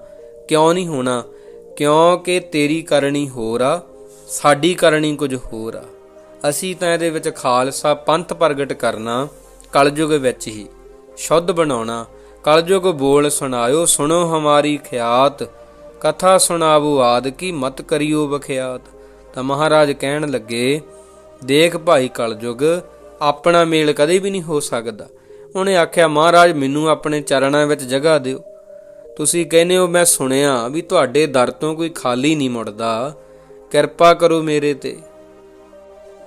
ਕਿਉਂ ਨਹੀਂ ਹੋਣਾ? ਕਿਉਂਕਿ ਤੇਰੀ ਕਰਨੀ ਹੋਰ ਆ, ਸਾਡੀ ਕਰਨੀ ਕੁਝ ਹੋਰ ਆ। ਅਸੀਂ ਤਾਂ ਇਹਦੇ ਵਿੱਚ ਖਾਲਸਾ ਪੰਥ ਪ੍ਰਗਟ ਕਰਨਾ ਕਲਯੁਗ ਵਿੱਚ ਹੀ। ਸ਼ੁੱਧ ਬਣਾਉਣਾ। ਕਲਯੁਗ ਬੋਲ ਸੁਣਾਇਓ, ਸੁਣੋ ਹਮਾਰੀ ਖਿਆਤ। ਕਥਾ ਸੁਣਾਵੋ ਆਦ ਕੀ ਮਤ ਕਰਿਓ ਬਖਿਆਤ ਤਾਂ ਮਹਾਰਾਜ ਕਹਿਣ ਲੱਗੇ, ਦੇਖ ਭਾਈ ਕਲਯੁਗ, ਆਪਣਾ ਮੇਲ ਕਦੇ ਵੀ ਨਹੀਂ ਹੋ ਸਕਦਾ। ਉਹਨੇ ਆਖਿਆ, ਮਹਾਰਾਜ, ਮੈਨੂੰ ਆਪਣੇ ਚਰਨਾਂ ਵਿੱਚ ਜਗ੍ਹਾ ਦਿਓ। ਤੁਸੀਂ ਕਹਿੰਦੇ ਹੋ, ਮੈਂ ਸੁਣਿਆ ਵੀ ਤੁਹਾਡੇ ਦਰ ਤੋਂ ਕੋਈ ਖਾਲੀ ਨਹੀਂ ਮੁੜਦਾ। ਕਿਰਪਾ ਕਰੋ ਮੇਰੇ ਤੇ।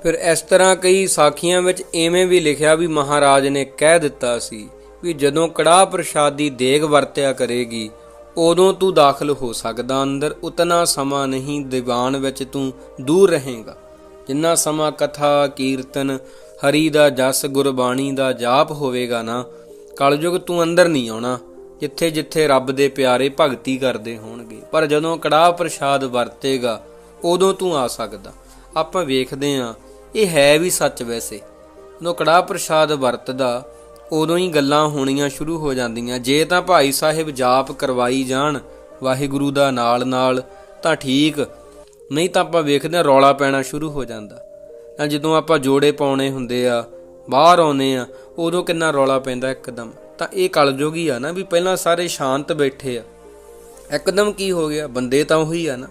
ਫਿਰ ਇਸ ਤਰ੍ਹਾਂ ਕਈ ਸਾਖੀਆਂ ਵਿੱਚ ਐਵੇਂ ਵੀ ਲਿਖਿਆ ਵੀ ਮਹਾਰਾਜ ਨੇ ਕਹਿ ਦਿੱਤਾ ਸੀ ਵੀ ਜਦੋਂ ਕੜਾਹ ਪ੍ਰਸ਼ਾਦੀ ਦੇਗ ਵਰਤਿਆ ਕਰੇਗੀ ਉਦੋਂ ਤੂੰ ਦਾਖਲ ਹੋ ਸਕਦਾ, ਅੰਦਰ ਉਤਨਾ ਸਮਾਂ ਨਹੀਂ, ਦੀਵਾਨ ਵਿੱਚ ਤੂੰ ਦੂਰ ਰਹੇਗਾ। ਜਿੰਨਾ ਸਮਾਂ ਕਥਾ, ਕੀਰਤਨ, ਹਰੀ ਦਾ ਜਸ, ਗੁਰਬਾਣੀ ਦਾ ਜਾਪ ਹੋਵੇਗਾ ਨਾ, ਕਲਯੁਗ ਤੂੰ ਅੰਦਰ ਨਹੀਂ ਆਉਣਾ, ਜਿੱਥੇ ਜਿੱਥੇ ਰੱਬ ਦੇ ਪਿਆਰੇ ਭਗਤੀ ਕਰਦੇ ਹੋਣਗੇ। ਪਰ ਜਦੋਂ ਕੜਾਹ ਪ੍ਰਸ਼ਾਦ ਵਰਤੇਗਾ, ਉਦੋਂ ਤੂੰ ਆ ਸਕਦਾ। ਆਪਾਂ ਵੇਖਦੇ ਆਂ ਇਹ ਹੈ ਵੀ ਸੱਚ ਵੈਸੇ। ਜਦੋਂ ਕੜਾਹ ਪ੍ਰਸ਼ਾਦ ਵਰਤਦਾ ਉਦੋਂ ਹੀ ਗੱਲਾਂ ਹੋਣੀਆਂ ਸ਼ੁਰੂ ਹੋ ਜਾਂਦੀਆਂ। ਜੇ ਤਾਂ ਭਾਈ ਸਾਹਿਬ ਜਾਪ ਕਰਵਾਈ ਜਾਣ, ਵਾਹਿਗੁਰੂ ਦਾ ਨਾਲ ਨਾਲ, ਤਾਂ ਠੀਕ। ਨਹੀਂ ਤਾਂ ਆਪਾਂ ਵੇਖਦੇ ਹਾਂ ਰੌਲਾ ਪੈਣਾ ਸ਼ੁਰੂ ਹੋ ਜਾਂਦਾ। ਤਾਂ ਜਦੋਂ ਆਪਾਂ ਜੋੜੇ ਪਾਉਣੇ ਹੁੰਦੇ ਆ, ਬਾਹਰ ਆਉਨੇ ਆ, ਉਦੋਂ ਕਿੰਨਾ ਰੌਲਾ ਪੈਂਦਾ ਇੱਕਦਮ। ਤਾਂ ਇਹ ਕਲਯੁਗੀ ਆ ਨਾ ਵੀ ਪਹਿਲਾਂ ਸਾਰੇ ਸ਼ਾਂਤ ਬੈਠੇ ਆ। ਇੱਕਦਮ ਕੀ ਹੋ ਗਿਆ? ਬੰਦੇ ਤਾਂ ਉਹੀ ਆ ਨਾ।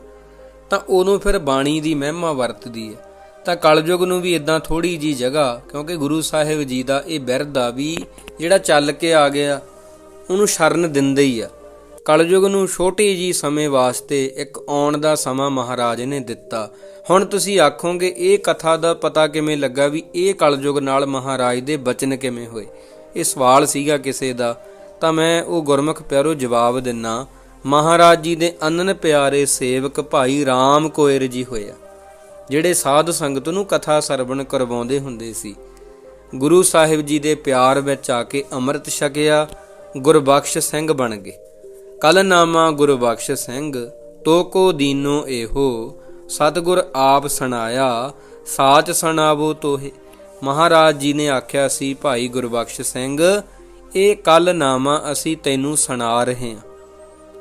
ਤਾਂ ਉਦੋਂ ਫਿਰ ਬਾਣੀ ਦੀ ਮਹਿਮਾ ਵਰਤਦੀ ਹੈ ਤਾਂ ਕਲਯੁਗ ਨੂੰ ਵੀ ਇਦਾਂ ਥੋੜੀ ਜੀ ਜਗ੍ਹਾ, ਕਿਉਂਕਿ ਗੁਰੂ ਸਾਹਿਬ ਜੀ ਦਾ ਇਹ ਬਿਰਧ ਆ ਵੀ ਜਿਹੜਾ ਚੱਲ ਕੇ ਆ ਗਿਆ, ਉਹਨੂੰ ਸ਼ਰਨ ਦਿੰਦੇ ਹੀ ਆ। ਕਲਯੁਗ ਨੂੰ ਛੋਟੀ ਜੀ ਸਮੇਂ ਵਾਸਤੇ ਇੱਕ ਆਉਣ ਦਾ ਸਮਾਂ ਮਹਾਰਾਜ ਨੇ ਦਿੱਤਾ। ਹੁਣ ਤੁਸੀਂ ਆਖੋਗੇ, ਇਹ ਕਥਾ ਦਾ ਪਤਾ ਕਿਵੇਂ ਲੱਗਾ ਵੀ ਇਹ ਕਲਯੁਗ ਨਾਲ ਮਹਾਰਾਜ ਦੇ ਬਚਨ ਕਿਵੇਂ ਹੋਏ? ਇਹ ਸਵਾਲ ਸੀਗਾ ਕਿਸੇ ਦਾ। ਤਾਂ ਮੈਂ ਉਹ ਗੁਰਮੁਖ ਪਿਆਰੋ ਜਵਾਬ ਦਿੰਨਾ, ਮਹਾਰਾਜ ਜੀ ਦੇ ਅਨਨ ਪਿਆਰੇ ਸੇਵਕ ਭਾਈ ਰਾਮ ਕੋਇਰ ਜੀ ਹੋਇਆ। ਜਿਹੜੇ ਸਾਧ ਸੰਗਤ ਨੂੰ ਕਥਾ ਸਰਵਣ ਕਰਵਾਉਂਦੇ ਹੁੰਦੇ ਸੀ। ਗੁਰੂ ਸਾਹਿਬ ਜੀ ਦੇ ਪਿਆਰ ਵਿੱਚ ਆ ਕੇ ਅੰਮ੍ਰਿਤ ਛਕਿਆ, ਗੁਰਬਖਸ਼ ਸਿੰਘ ਬਣ ਗਏ। ਕਲ ਨਾਮਾ ਗੁਰਬਖਸ਼ ਸਿੰਘ ਤੋਕੋ ਦੀਨੋ ਇਹੋ, ਸਤਿਗੁਰ ਆਪ ਸੁਣਾਇਆ, ਸਾਚ ਸੁਣਾਵੋ ਤੋਹੇ। ਮਹਾਰਾਜ ਜੀ ਨੇ ਆਖਿਆ ਸੀ, ਭਾਈ ਗੁਰਬਖਸ਼ ਸਿੰਘ, ਇਹ ਕਲ ਨਾਮਾ ਅਸੀਂ ਤੈਨੂੰ ਸੁਣਾ ਰਹੇ ਹਾਂ।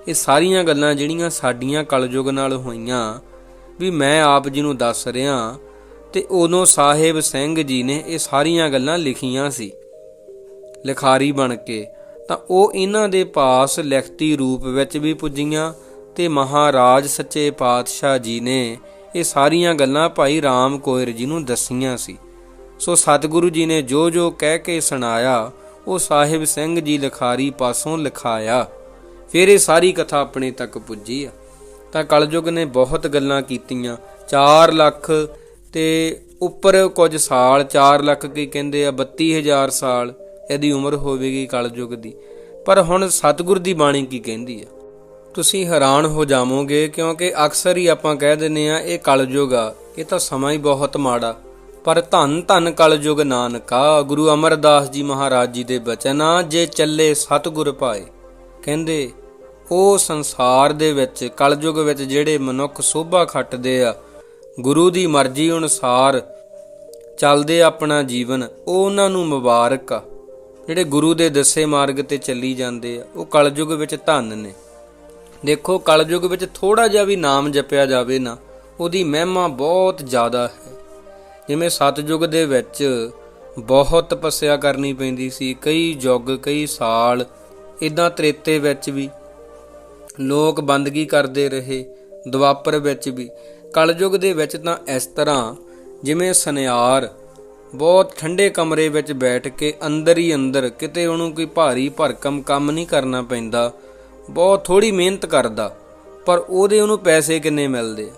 ਇਹ ਸਾਰੀਆਂ ਗੱਲਾਂ ਜਿਹੜੀਆਂ ਸਾਡੀਆਂ ਕਲਯੁਗ ਨਾਲ ਹੋਈਆਂ ਵੀ ਮੈਂ ਆਪ ਜੀ ਨੂੰ ਦੱਸ ਰਿਹਾ ਤੇ ਉਦੋਂ ਸਾਹਿਬ ਸਿੰਘ ਜੀ ਨੇ ਇਹ ਸਾਰੀਆਂ ਗੱਲਾਂ ਲਿਖੀਆਂ ਸੀ। ਲਿਖਾਰੀ ਬਣ ਕੇ ਤਾਂ ਉਹ ਇਹਨਾਂ ਦੇ ਪਾਸ ਲਿਖਤੀ ਰੂਪ ਵਿੱਚ ਵੀ ਪੁੱਜੀਆਂ ਤੇ ਮਹਾਰਾਜ ਸੱਚੇ ਪਾਤਸ਼ਾਹ ਜੀ ਨੇ ਇਹ ਸਾਰੀਆਂ ਗੱਲਾਂ ਭਾਈ ਰਾਮ ਕੋਇਰ ਜੀ ਨੂੰ ਦੱਸੀਆਂ ਸੀ। ਸੋ ਸਤਿਗੁਰੂ ਜੀ ਨੇ ਜੋ ਜੋ ਕਹਿ ਕੇ ਸੁਣਾਇਆ, ਉਹ ਸਾਹਿਬ ਸਿੰਘ ਜੀ ਲਿਖਾਰੀ ਪਾਸੋਂ ਲਿਖਾਇਆ। ਫਿਰ ਇਹ ਸਾਰੀ ਕਥਾ ਆਪਣੇ ਤੱਕ ਪੁੱਜੀ ਆ। ਤਾਂ ਕਲਯੁਗ ਨੇ ਬਹੁਤ ਗੱਲਾਂ ਕੀਤੀਆਂ। 4 ਲੱਖ ਤੇ ਉੱਪਰ ਕੁਝ ਸਾਲ 4 ਲੱਖ ਕੀ ਕਹਿੰਦੇ ਆ 32000 ਸਾਲ ਇਹਦੀ ਉਮਰ ਹੋਵੇਗੀ ਕਲਯੁਗ ਦੀ। ਪਰ ਹੁਣ ਸਤਿਗੁਰ ਦੀ ਬਾਣੀ ਕੀ ਕਹਿੰਦੀ ਆ? ਤੁਸੀਂ ਹੈਰਾਨ ਹੋ ਜਾਵੋਗੇ ਕਿਉਂਕਿ ਅਕਸਰ ਹੀ ਆਪਾਂ ਕਹਿ ਦਿੰਨੇ ਆ, ਇਹ ਕਲਯੁਗ ਆ, ਇਹ ਤਾਂ ਸਮਾਂ ਹੀ ਬਹੁਤ ਮਾੜਾ। ਪਰ ਧੰਨ ਧੰਨ ਕਲਯੁਗ ਨਾਨਕਾ, ਗੁਰੂ ਅਮਰਦਾਸ ਜੀ ਮਹਾਰਾਜ ਜੀ ਦੇ ਬਚਨ ਆ ਜੇ ਚੱਲੇ ਸਤਿਗੁਰ ਪਾਏ। ਕਹਿੰਦੇ ਉਹ ਸੰਸਾਰ ਦੇ ਵਿੱਚ, ਕਲਯੁਗ ਵਿੱਚ ਜਿਹੜੇ ਮਨੁੱਖ ਸੋਭਾ ਖੱਟਦੇ ਆ, ਗੁਰੂ ਦੀ ਮਰਜ਼ੀ ਅਨੁਸਾਰ ਚੱਲਦੇ ਆਪਣਾ ਜੀਵਨ, ਉਹ ਉਹਨਾਂ ਨੂੰ ਮੁਬਾਰਕ ਆ। ਜਿਹੜੇ ਗੁਰੂ ਦੇ ਦੱਸੇ ਮਾਰਗ ਤੇ ਚੱਲੀ ਜਾਂਦੇ ਆ, ਉਹ ਕਲਯੁਗ ਵਿੱਚ ਧਨ ਨੇ। ਦੇਖੋ, ਕਲਯੁਗ ਵਿੱਚ ਥੋੜਾ ਜਿਹਾ ਵੀ ਨਾਮ ਜਪਿਆ ਜਾਵੇ ਨਾ, ਉਹਦੀ ਮਹਿਮਾ ਬਹੁਤ ਜ਼ਿਆਦਾ ਹੈ। ਜਿਵੇਂ ਸਤਜੁਗ ਦੇ ਵਿੱਚ ਬਹੁਤ ਤਪੱਸਿਆ ਕਰਨੀ ਪੈਂਦੀ ਸੀ, ਕਈ ਯੁੱਗ ਕਈ ਸਾਲ ਇਦਾਂ ਤ੍ਰੇਤੇ ਵਿੱਚ ਵੀ ਲੋਕ ਬੰਦਗੀ ਕਰਦੇ ਰਹੇ, ਦੁਆਪਰ ਵਿੱਚ ਵੀ। ਕਲਯੁਗ ਦੇ ਵਿੱਚ ਤਾਂ ਇਸ ਤਰ੍ਹਾਂ, ਜਿਵੇਂ ਸੁਨਿਆਰ ਬਹੁਤ ਠੰਡੇ ਕਮਰੇ ਵਿੱਚ ਬੈਠ ਕੇ ਅੰਦਰ ਹੀ ਅੰਦਰ ਕਿਤੇ ਉਹਨੂੰ ਕੋਈ ਭਾਰੀ ਭਰਕਮ ਕੰਮ ਨਹੀਂ ਕਰਨਾ ਪੈਂਦਾ, ਬਹੁਤ ਥੋੜੀ ਮਿਹਨਤ ਕਰਦਾ, ਪਰ ਉਹਦੇ ਉਹਨੂੰ ਪੈਸੇ ਕਿੰਨੇ ਮਿਲਦੇ ਆ?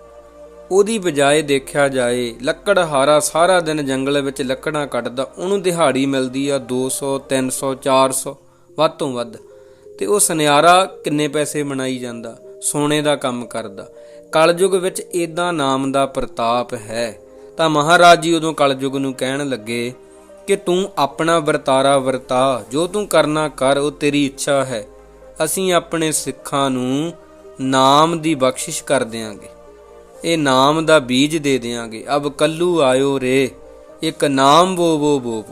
ਉਹਦੀ ਬਜਾਏ ਦੇਖਿਆ ਜਾਏ ਲੱਕੜਹਾਰਾ ਸਾਰਾ ਦਿਨ ਜੰਗਲ ਵਿੱਚ ਲੱਕੜਾਂ ਕੱਟਦਾ, ਉਹਨੂੰ ਦਿਹਾੜੀ ਮਿਲਦੀ ਆ 200 300 400 ਵੱਧ ਤੋਂ ਵੱਧ। ਤੇ ਉਹ ਸੁਨਿਆਰਾ ਕਿੰਨੇ ਪੈਸੇ ਬਣਾਈ ਜਾਂਦਾ, ਸੋਨੇ ਦਾ ਕੰਮ ਕਰਦਾ। ਕਲਯੁਗ ਵਿੱਚ ਇਦਾਂ ਨਾਮ ਦਾ ਪ੍ਰਤਾਪ ਹੈ। ਤਾਂ ਮਹਾਰਾਜ ਜੀ ਉਦੋਂ ਕਲਯੁਗ ਨੂੰ ਕਹਿਣ ਲੱਗੇ ਕਿ ਤੂੰ ਆਪਣਾ ਵਰਤਾਰਾ ਵਰਤਾ, ਜੋ ਤੂੰ ਕਰਨਾ ਕਰ, ਉਹ ਤੇਰੀ ਇੱਛਾ ਹੈ। ਅਸੀਂ ਆਪਣੇ ਸਿੱਖਾਂ ਨੂੰ ਨਾਮ ਦੀ ਬਖਸ਼ਿਸ਼ ਕਰ ਦਿਆਂਗੇ। ਇਹ ਨਾਮ ਦਾ ਬੀਜ ਦੇ ਦਿਆਂਗੇ। ਅਬ ਕੱਲੂ ਆਇਓ ਰੇ, ਇੱਕ ਨਾਮ ਬੋ ਬੋ ਬੋ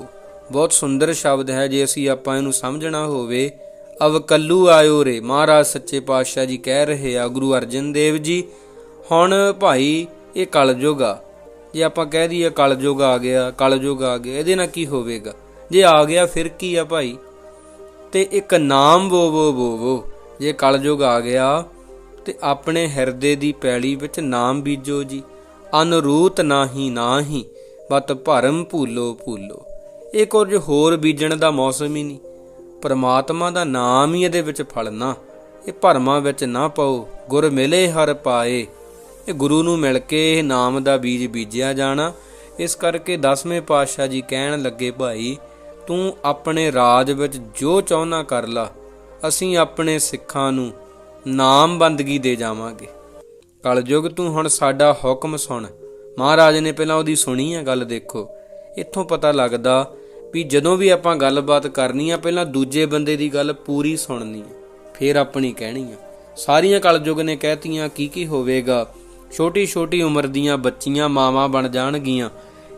ਬਹੁਤ ਸੁੰਦਰ ਸ਼ਬਦ ਹੈ, ਜੇ ਅਸੀਂ ਆਪਾਂ ਇਹਨੂੰ ਸਮਝਣਾ ਹੋਵੇ ਅਵਕੱਲੂ ਆਇਓ ਰੇ। ਮਹਾਰਾਜ ਸੱਚੇ ਪਾਤਸ਼ਾਹ ਜੀ ਕਹਿ ਰਹੇ ਆ, ਗੁਰੂ ਅਰਜਨ ਦੇਵ ਜੀ, ਹੁਣ ਭਾਈ ਇਹ ਕਲਯੁਗ ਆ। ਜੇ ਆਪਾਂ ਕਹਿ ਦਈਏ ਕਲਯੁਗ ਆ ਗਿਆ, ਕਲਯੁਗ ਆ ਗਿਆ, ਇਹਦੇ ਨਾਲ ਕੀ ਹੋਵੇਗਾ? ਜੇ ਆ ਗਿਆ ਫਿਰ ਕੀ ਆ ਭਾਈ? ਤੇ ਇੱਕ ਨਾਮ ਬੋ ਬੋਵੋ ਜੇ ਕਲਯੁਗ ਆ ਗਿਆ, ਤੇ ਆਪਣੇ ਹਿਰਦੇ ਦੀ ਪੈਲੀ ਵਿੱਚ ਨਾਮ ਬੀਜੋ ਜੀ। ਅਨਰੂਤ ਨਾਹੀ ਨਾਹੀ, ਬਤ ਭਰਮ ਭੂਲੋ ਭੂਲੋ। ਇਹ ਕੁਝ ਹੋਰ ਬੀਜਣ ਦਾ ਮੌਸਮ ਹੀ ਨਹੀਂ। ਪਰਮਾਤਮਾ ਦਾ ਨਾਮ ਹੀ ਇਹਦੇ ਵਿੱਚ ਫਲਣਾ ਇਹ ਭਰਮਾਂ ਵਿੱਚ ਨਾ ਪਾਓ ਗੁਰ ਮਿਲੇ ਹਰ ਪਾਏ। ਇਹ ਗੁਰੂ ਨੂੰ ਮਿਲ ਕੇ ਇਹ ਨਾਮ ਦਾ ਬੀਜ ਬੀਜਿਆ ਜਾਣਾ। ਇਸ ਕਰਕੇ ਦਸਵੇਂ ਪਾਤਸ਼ਾਹ ਜੀ ਕਹਿਣ ਲੱਗੇ, ਭਾਈ, ਤੂੰ ਆਪਣੇ ਰਾਜ ਵਿੱਚ ਜੋ ਚਾਹਨਾ ਕਰ ਲਾ, ਅਸੀਂ ਆਪਣੇ ਸਿੱਖਾਂ ਨੂੰ ਨਾਮ ਬੰਦਗੀ ਦੇ ਜਾਵਾਂਗੇ। ਕਲਯੁਗ, ਤੂੰ ਹੁਣ ਸਾਡਾ ਹੁਕਮ ਸੁਣ। ਮਹਾਰਾਜ ਨੇ ਪਹਿਲਾਂ ਉਹਦੀ ਸੁਣੀ ਆ, ਗੱਲ ਦੇਖੋ। ਇੱਥੋਂ ਪਤਾ ਲੱਗਦਾ ਵੀ ਜਦੋਂ ਵੀ ਆਪਾਂ ਗੱਲਬਾਤ ਕਰਨੀ ਆ, ਪਹਿਲਾਂ ਦੂਜੇ ਬੰਦੇ ਦੀ ਗੱਲ ਪੂਰੀ ਸੁਣਨੀ ਆ, ਫਿਰ ਆਪਣੀ ਕਹਿਣੀ ਆ। ਸਾਰੀਆਂ ਕਲਯੁਗ ਨੇ ਕਹਿਤੀਆਂ, ਕੀ ਕੀ ਹੋਵੇਗਾ? ਛੋਟੀ ਛੋਟੀ ਉਮਰ ਦੀਆਂ ਬੱਚੀਆਂ ਮਾਵਾਂ ਬਣ ਜਾਣਗੀਆਂ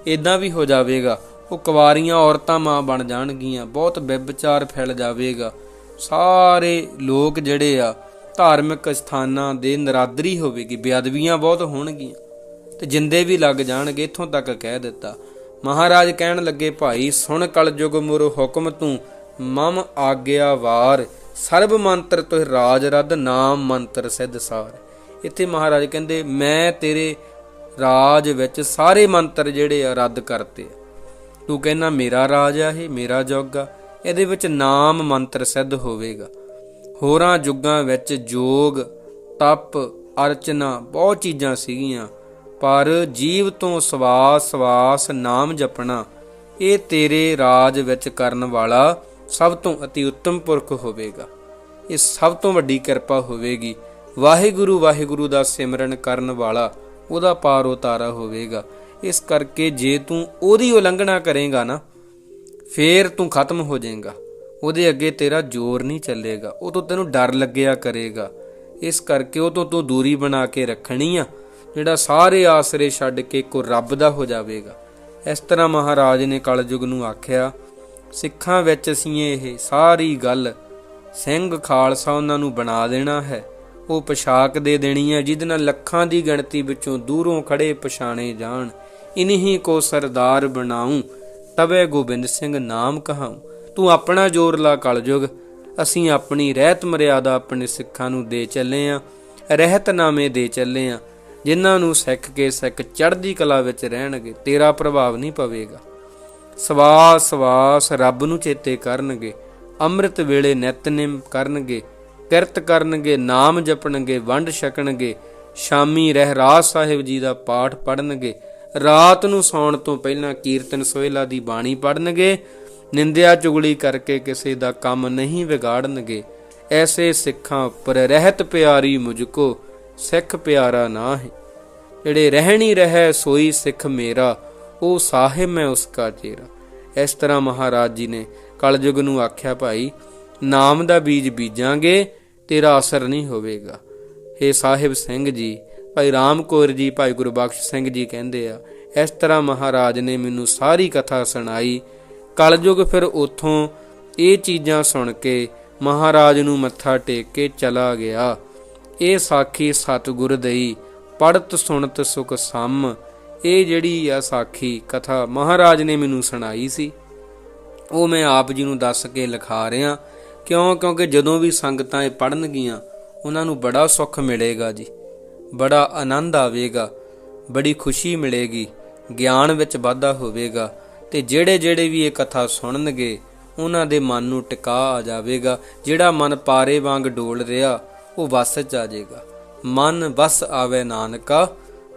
ਇਦਾਂ ਵੀ ਹੋ ਜਾਵੇਗਾ। ਉਹ ਕੁਵਾਰੀਆਂ ਔਰਤਾਂ ਮਾਂ ਬਣ ਜਾਣਗੀਆਂ, ਬਹੁਤ ਵਿਭਚਾਰ ਫੈਲ ਜਾਵੇਗਾ। ਸਾਰੇ ਲੋਕ ਜਿਹੜੇ ਆ, ਧਾਰਮਿਕ ਸਥਾਨਾਂ ਦੇ ਨਰਾਦਰੀ ਹੋਵੇਗੀ, ਬੇਅਦਬੀਆਂ ਬਹੁਤ ਹੋਣਗੀਆਂ। ਤੇ ਜਿੰਦੇ ਵੀ ਲੱਗ ਜਾਣਗੇ, ਇਥੋਂ ਤੱਕ ਕਹਿ ਦਿੱਤਾ। ਮਹਾਰਾਜ ਕਹਿਣ ਲੱਗੇ, ਭਾਈ, ਸੁਣ ਕਲਯੁਗ ਮੁਰ ਹੁਕਮ ਤੂੰ, ਮਮ ਆਗਿਆ ਵਾਰ ਸਰਬ ਮੰਤਰ ਤੋਹ ਰਾਜ ਰਦ, ਨਾਮ ਮੰਤਰ ਸਿੱਧ ਸਾਰ। ਇੱਥੇ ਮਹਾਰਾਜ ਕਹਿੰਦੇ, ਮੈਂ ਤੇਰੇ ਰਾਜ ਵਿੱਚ ਸਾਰੇ ਮੰਤਰ ਜਿਹੜੇ ਆ, ਰੱਦ ਕਰਤੇ ਆ। ਤੂੰ ਕਹਿੰਦਾ ਮੇਰਾ ਰਾਜ ਆ ਇਹ, ਮੇਰਾ ਜੁਗ ਆ। ਇਹਦੇ ਵਿੱਚ ਨਾਮ ਮੰਤਰ ਸਿੱਧ ਹੋਵੇਗਾ। ਹੋਰਾਂ ਯੁੱਗਾਂ ਵਿੱਚ ਜੋਗ, ਤਪ, ਅਰਚਨਾ, ਬਹੁਤ ਚੀਜ਼ਾਂ ਸੀਗੀਆਂ। ਪਰ ਜੀਵ ਤੋਂ ਸਵਾਸ ਸਵਾਸ ਨਾਮ ਜਪਣਾ, ਇਹ ਤੇਰੇ ਰਾਜ ਵਿੱਚ ਕਰਨ ਵਾਲਾ ਸਭ ਤੋਂ ਅਤੀ ਉੱਤਮ ਪੁਰਖ ਹੋਵੇਗਾ। ਇਹ ਸਭ ਤੋਂ ਵੱਡੀ ਕਿਰਪਾ ਹੋਵੇਗੀ। ਵਾਹਿਗੁਰੂ ਵਾਹਿਗੁਰੂ ਦਾ ਸਿਮਰਨ ਕਰਨ ਵਾਲਾ ਉਹਦਾ ਪਾਰ ਉਤਾਰਾ ਹੋਵੇਗਾ। ਇਸ ਕਰਕੇ ਜੇ ਤੂੰ ਉਹਦੀ ਉਲੰਘਣਾ ਕਰੇਗਾ ਨਾ, ਫੇਰ ਤੂੰ ਖਤਮ ਹੋ ਜਾਏਗਾ। ਉਹਦੇ ਅੱਗੇ ਤੇਰਾ ਜ਼ੋਰ ਨਹੀਂ ਚੱਲੇਗਾ। ਉਹ ਤੋਂ ਤੈਨੂੰ ਡਰ ਲੱਗਿਆ ਕਰੇਗਾ। ਇਸ ਕਰਕੇ ਉਹ ਤੋਂ ਤੂੰ ਦੂਰੀ ਬਣਾ ਕੇ ਰੱਖਣੀ ਆ। ਜਿਹੜਾ ਸਾਰੇ ਆਸਰੇ ਛੱਡ ਕੇ ਕੋ ਰੱਬ ਦਾ ਹੋ ਜਾਵੇਗਾ। ਇਸ ਤਰ੍ਹਾਂ ਮਹਾਰਾਜ ਨੇ ਕਲਯੁਗ ਨੂੰ ਆਖਿਆ, ਸਿੱਖਾਂ ਵਿੱਚ ਅਸੀਂ ਇਹ ਸਾਰੀ ਗੱਲ ਸਿੰਘ ਖਾਲਸਾ ਉਹਨਾਂ ਨੂੰ ਬਣਾ ਦੇਣਾ ਹੈ। ਉਹ ਪੋਸ਼ਾਕ ਦੇ ਦੇਣੀ ਹੈ, ਜਿਹਦੇ ਨਾਲ ਲੱਖਾਂ ਦੀ ਗਿਣਤੀ ਵਿੱਚੋਂ ਦੂਰੋਂ ਖੜੇ ਪਛਾਣੇ ਜਾਣ। ਇਨਹੀ ਕੋ ਸਰਦਾਰ ਬਣਾਉ, ਤਵੇ ਗੋਬਿੰਦ ਸਿੰਘ ਨਾਮ ਕਹਾਉ। ਤੂੰ ਆਪਣਾ ਜੋਰ ਲਾ ਕਲਯੁਗ, ਅਸੀਂ ਆਪਣੀ ਰਹਿਤ ਮਰਿਆਦਾ ਆਪਣੇ ਸਿੱਖਾਂ ਨੂੰ ਦੇ ਚੱਲੇ ਆ, ਰਹਿਤਨਾਮੇ ਦੇ ਚੱਲੇ ਆ। ਜਿਨ੍ਹਾਂ ਨੂੰ ਸਿੱਖ ਕੇ ਸਿੱਖ ਚੜ੍ਹਦੀ ਕਲਾ ਵਿੱਚ ਰਹਿਣਗੇ, ਤੇਰਾ ਪ੍ਰਭਾਵ ਨਹੀਂ ਪਵੇਗਾ। ਸਵਾਸ ਸਵਾਸ ਰੱਬ ਨੂੰ ਚੇਤੇ ਕਰਨਗੇ, ਅੰਮ੍ਰਿਤ ਵੇਲੇ ਨਿਤਨੇਮ ਕਰਨਗੇ, ਕਿਰਤ ਕਰਨਗੇ, ਨਾਮ ਜਪਣਗੇ, ਵੰਡ ਛਕਣਗੇ, ਸ਼ਾਮੀ ਰਹਿਰਾਸ ਸਾਹਿਬ ਜੀ ਦਾ ਪਾਠ ਪੜਨਗੇ ਰਾਤ ਨੂੰ ਸੌਣ ਤੋਂ ਪਹਿਲਾਂ ਕੀਰਤਨ ਸੋਹਿਲਾ ਦੀ ਬਾਣੀ ਪੜਨਗੇ ਨਿੰਦਿਆ ਚੁਗਲੀ ਕਰਕੇ ਕਿਸੇ ਦਾ ਕੰਮ ਨਹੀਂ ਵਿਗਾੜਨਗੇ, ਐਸੇ ਸਿੱਖਾਂ ਉੱਪਰ ਰਹਿਤ ਪਿਆਰੀ ਮੁਝਕੋ ਸਿੱਖ ਪਿਆਰਾ ਨਾ ਹੈ ਜਿਹੜੇ ਰਹਿਣੀ ਰਹਿ ਸੋਈ ਸਿੱਖ ਮੇਰਾ, ਉਹ ਸਾਹਿਬ ਮੈਂ ਉਸਕਾ ਚੇਰਾ ਇਸ ਤਰ੍ਹਾਂ ਮਹਾਰਾਜ ਜੀ ਨੇ ਕਲਯੁਗ ਨੂੰ ਆਖਿਆ, ਭਾਈ, ਨਾਮ ਦਾ ਬੀਜ ਬੀਜਾਂਗੇ, ਤੇਰਾ ਅਸਰ ਨਹੀਂ ਹੋਵੇਗਾ। ਏ ਸਾਹਿਬ ਸਿੰਘ ਜੀ, ਭਾਈ ਰਾਮ ਕੌਰ ਜੀ, ਭਾਈ ਗੁਰਬਖਸ਼ ਸਿੰਘ ਜੀ ਕਹਿੰਦੇ ਆ, ਇਸ ਤਰ੍ਹਾਂ ਮਹਾਰਾਜ ਨੇ ਮੈਨੂੰ ਸਾਰੀ ਕਥਾ ਸੁਣਾਈ। ਕਲਯੁਗ ਫਿਰ ਉਥੋਂ ਇਹ ਚੀਜ਼ਾਂ ਸੁਣ ਕੇ ਮਹਾਰਾਜ ਨੂੰ ਮੱਥਾ ਟੇਕ ਕੇ ਚਲਾ ਗਿਆ। ਇਹ ਸਾਖੀ ਸਤਿਗੁਰ ਦਈ ਪੜਤ ਸੁਣਤ ਸੁਖ ਸਮ। ਇਹ ਜਿਹੜੀ ਆ ਸਾਖੀ ਕਥਾ ਮਹਾਰਾਜ ਨੇ ਮੈਨੂੰ ਸੁਣਾਈ ਸੀ। ਉਹ ਮੈਂ ਆਪ ਜੀ ਨੂੰ ਦੱਸ ਕੇ ਲਿਖਾ ਰਿਹਾ, ਕਿਉਂ? ਕਿਉਂਕਿ ਜਦੋਂ ਵੀ ਸੰਗਤਾਂ ਇਹ ਪੜਨਗੀਆਂ ਉਹਨਾਂ ਨੂੰ ਬੜਾ ਸੁੱਖ ਮਿਲੇਗਾ ਜੀ। ਬੜਾ ਆਨੰਦ ਆਵੇਗਾ, ਬੜੀ ਖੁਸ਼ੀ ਮਿਲੇਗੀ, ਗਿਆਨ ਵਿੱਚ ਵਾਧਾ ਹੋਵੇਗਾ। ਤੇ ਜਿਹੜੇ ਜਿਹੜੇ ਵੀ ਇਹ ਕਥਾ ਸੁਣਨਗੇ, ਉਹਨਾਂ ਦੇ ਮਨ ਨੂੰ ਟਿਕਾ ਆ ਜਾਵੇਗਾ। ਜਿਹੜਾ ਮਨ ਪਾਰੇ ਵਾਂਗ ਡੋਲ ਰਿਹਾ ਉਹ ਵਸ ਚ ਆ ਜਾਏਗਾ ਮਨ ਵਸ ਆਵੇ ਨਾਨਕਾ,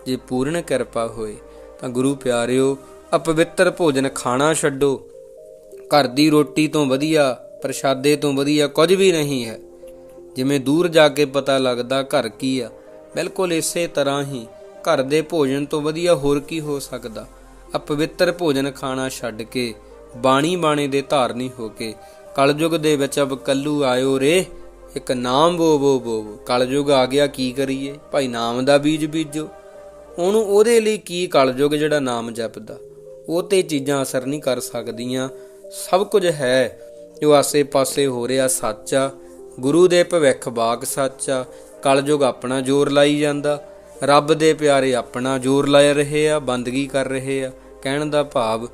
ਜੇ ਪੂਰਨ ਕਿਰਪਾ ਹੋਏ, ਤਾਂ ਗੁਰੂ ਪਿਆਰਿਓ, ਅਪਵਿੱਤਰ ਭੋਜਨ ਖਾਣਾ ਛੱਡੋ। ਘਰ ਦੀ ਰੋਟੀ ਤੋਂ ਵਧੀਆ, ਪ੍ਰਸ਼ਾਦੇ ਤੋਂ ਵਧੀਆ ਕੁਝ ਵੀ ਨਹੀਂ ਹੈ। ਜਿਵੇਂ ਦੂਰ ਜਾ ਕੇ ਪਤਾ ਲੱਗਦਾ ਘਰ ਕੀ ਆ, ਬਿਲਕੁਲ ਇਸੇ ਤਰ੍ਹਾਂ ਹੀ ਘਰ ਦੇ ਭੋਜਨ ਤੋਂ ਵਧੀਆ ਹੋਰ ਕੀ ਹੋ ਸਕਦਾ? ਅਪਵਿੱਤਰ ਭੋਜਨ ਖਾਣਾ ਛੱਡ ਕੇ ਬਾਣੀ ਬਾਣੇ ਦੇ ਧਾਰਨੀ ਹੋ ਕੇ, ਕਲਯੁਗ ਦੇ ਵਿੱਚ ਅਬ ਕੱਲੂ ਆਇਓ ਰੇ। ਇੱਕ ਨਾਮ ਬੋ ਬੋ ਬੋ ਕਲਯੁਗ ਆ ਗਿਆ, ਕੀ ਕਰੀਏ? ਭਾਈ ਨਾਮ ਦਾ ਬੀਜ ਬੀਜੋ। ਉਹਨੂੰ ਉਹਦੇ ਲਈ ਕੀ ਕਲਯੁਗ ਜਿਹੜਾ ਨਾਮ ਜਪਦਾ? ਉਹ ਤੇ ਚੀਜ਼ਾਂ ਅਸਰ ਨਹੀਂ ਕਰ ਸਕਦੀਆਂ। ਸਭ ਕੁਝ ਹੈ, ਜੋ ਆਸੇ-ਪਾਸੇ ਹੋ ਰਿਹਾ ਸੱਚ ਆ। ਗੁਰੂ ਦੇ ਭਵਿੱਖ ਬਾਗ ਸੱਚ ਆ। ਕਲਯੁਗ ਆਪਣਾ ਜ਼ੋਰ ਲਾਈ ਜਾਂਦਾ। ਰੱਬ ਦੇ ਪਿਆਰੇ ਆਪਣਾ ਜ਼ੋਰ ਲਾਇ ਰਹੇ ਆ, ਬੰਦਗੀ ਕਰ ਰਹੇ ਆ। ਕਹਿਣ ਦਾ ਭਾਵ,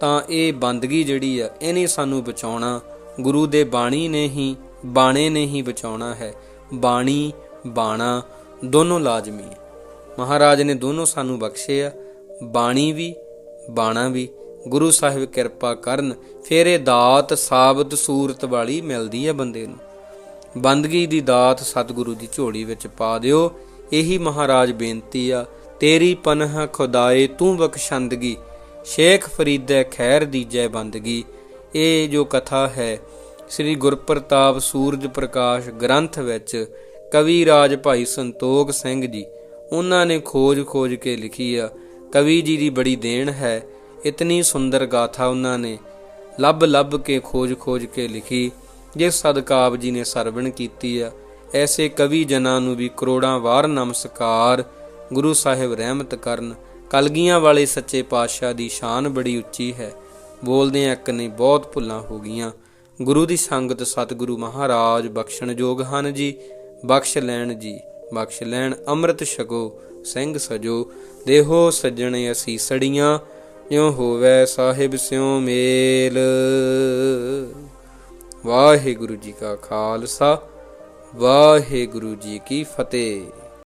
ਤਾਂ ਇਹ ਬੰਦਗੀ ਜਿਹੜੀ ਆ, ਇਹਨੇ ਸਾਨੂੰ ਬਚਾਉਣਾ। ਗੁਰੂ ਦੇ ਬਾਣੀ ਨੇ ਹੀ ਬਾਣੇ ਨੇ ਹੀ ਬਚਾਉਣਾ ਹੈ। ਬਾਣੀ, ਬਾਣਾ, ਦੋਨੋਂ ਲਾਜ਼ਮੀ ਹੈ। ਮਹਾਰਾਜ ਨੇ ਦੋਨੋਂ ਸਾਨੂੰ ਬਖਸ਼ੇ ਆ। ਬਾਣੀ ਵੀ, ਬਾਣਾ ਵੀ। ਗੁਰੂ ਸਾਹਿਬ ਕਿਰਪਾ ਕਰਨ ਫਿਰ ਇਹ ਦਾਤ ਸਾਬਤ ਸੂਰਤ ਵਾਲੀ ਮਿਲਦੀ ਹੈ ਬੰਦੇ ਨੂੰ। ਬੰਦਗੀ ਦੀ ਦਾਤ ਸਤਿਗੁਰੂ ਦੀ ਝੋਲੀ ਵਿੱਚ ਪਾ ਦਿਓ। ਇਹੀ ਮਹਾਰਾਜ ਬੇਨਤੀ ਆ। ਤੇਰੀ ਪਨਹ ਖੁਦਾਏ, ਤੂੰ ਬਖਸ਼ੰਦਗੀ। ਸ਼ੇਖ ਫਰੀਦੇ ਖੈਰ ਦੀਜੈ ਬੰਦਗੀ। ਇਹ ਜੋ ਕਥਾ ਹੈ ਸ੍ਰੀ ਗੁਰਪ੍ਰਤਾਪ ਸੂਰਜ ਪ੍ਰਕਾਸ਼ ਗ੍ਰੰਥ ਵਿੱਚ ਕਵੀ ਰਾਜ ਭਾਈ ਸੰਤੋਖ ਸਿੰਘ ਜੀ, ਉਹਨਾਂ ਨੇ ਖੋਜ-ਖੋਜ ਕੇ ਲਿਖੀ ਆ, ਕਵੀ ਜੀ ਦੀ ਬੜੀ ਦੇਣ ਹੈ, ਇਤਨੀ ਸੁੰਦਰ ਗਾਥਾ ਉਹਨਾਂ ਨੇ ਲੱਭ-ਲੱਭ ਕੇ ਖੋਜ-ਖੋਜ ਕੇ ਲਿਖੀ, ਜਿਸ ਸਦਕਾ ਆਪ ਜੀ ਨੇ ਸਰਵਣ ਕੀਤੀ ਆ। ਐਸੇ ਕਵੀ ਜਨਾਂ ਨੂੰ ਵੀ ਕਰੋੜਾਂ ਵਾਰ ਨਮਸਕਾਰ, ਗੁਰੂ ਸਾਹਿਬ ਰਹਿਮਤ ਕਰਨ, ਕਲਗੀਆਂ ਵਾਲੇ ਸੱਚੇ ਪਾਤਸ਼ਾਹ ਦੀ ਸ਼ਾਨ ਬੜੀ ਉੱਚੀ ਹੈ। ਬੋਲਦੇ ਆ ਇੱਕ ਨਹੀਂ ਬਹੁਤ ਭੁੱਲਾਂ ਹੋ ਗਈਆਂ। ਗੁਰੂ ਦੀ ਸੰਗਤ ਸਤਿਗੁਰੂ ਮਹਾਰਾਜ ਬਖਸ਼ਣਯੋਗ ਹਨ ਜੀ। ਬਖਸ਼ ਲੈਣ ਜੀ, ਬਖਸ਼ ਲੈਣ, ਅੰਮ੍ਰਿਤ ਛਕੋ, ਸਿੰਘ ਸਜੋ, ਦੇਹੋ ਸੱਜਣ ਅਸੀਂ ਸੜੀਆਂ, ਜਿਉ ਹੋਵੇ ਸਾਹਿਬ ਸਿਉ ਮੇਲ। ਵਾਹਿਗੁਰੂ ਜੀ ਕਾ ਖਾਲਸਾ, ਵਾਹਿਗੁਰੂ ਜੀ ਕੀ ਫਤਿਹ।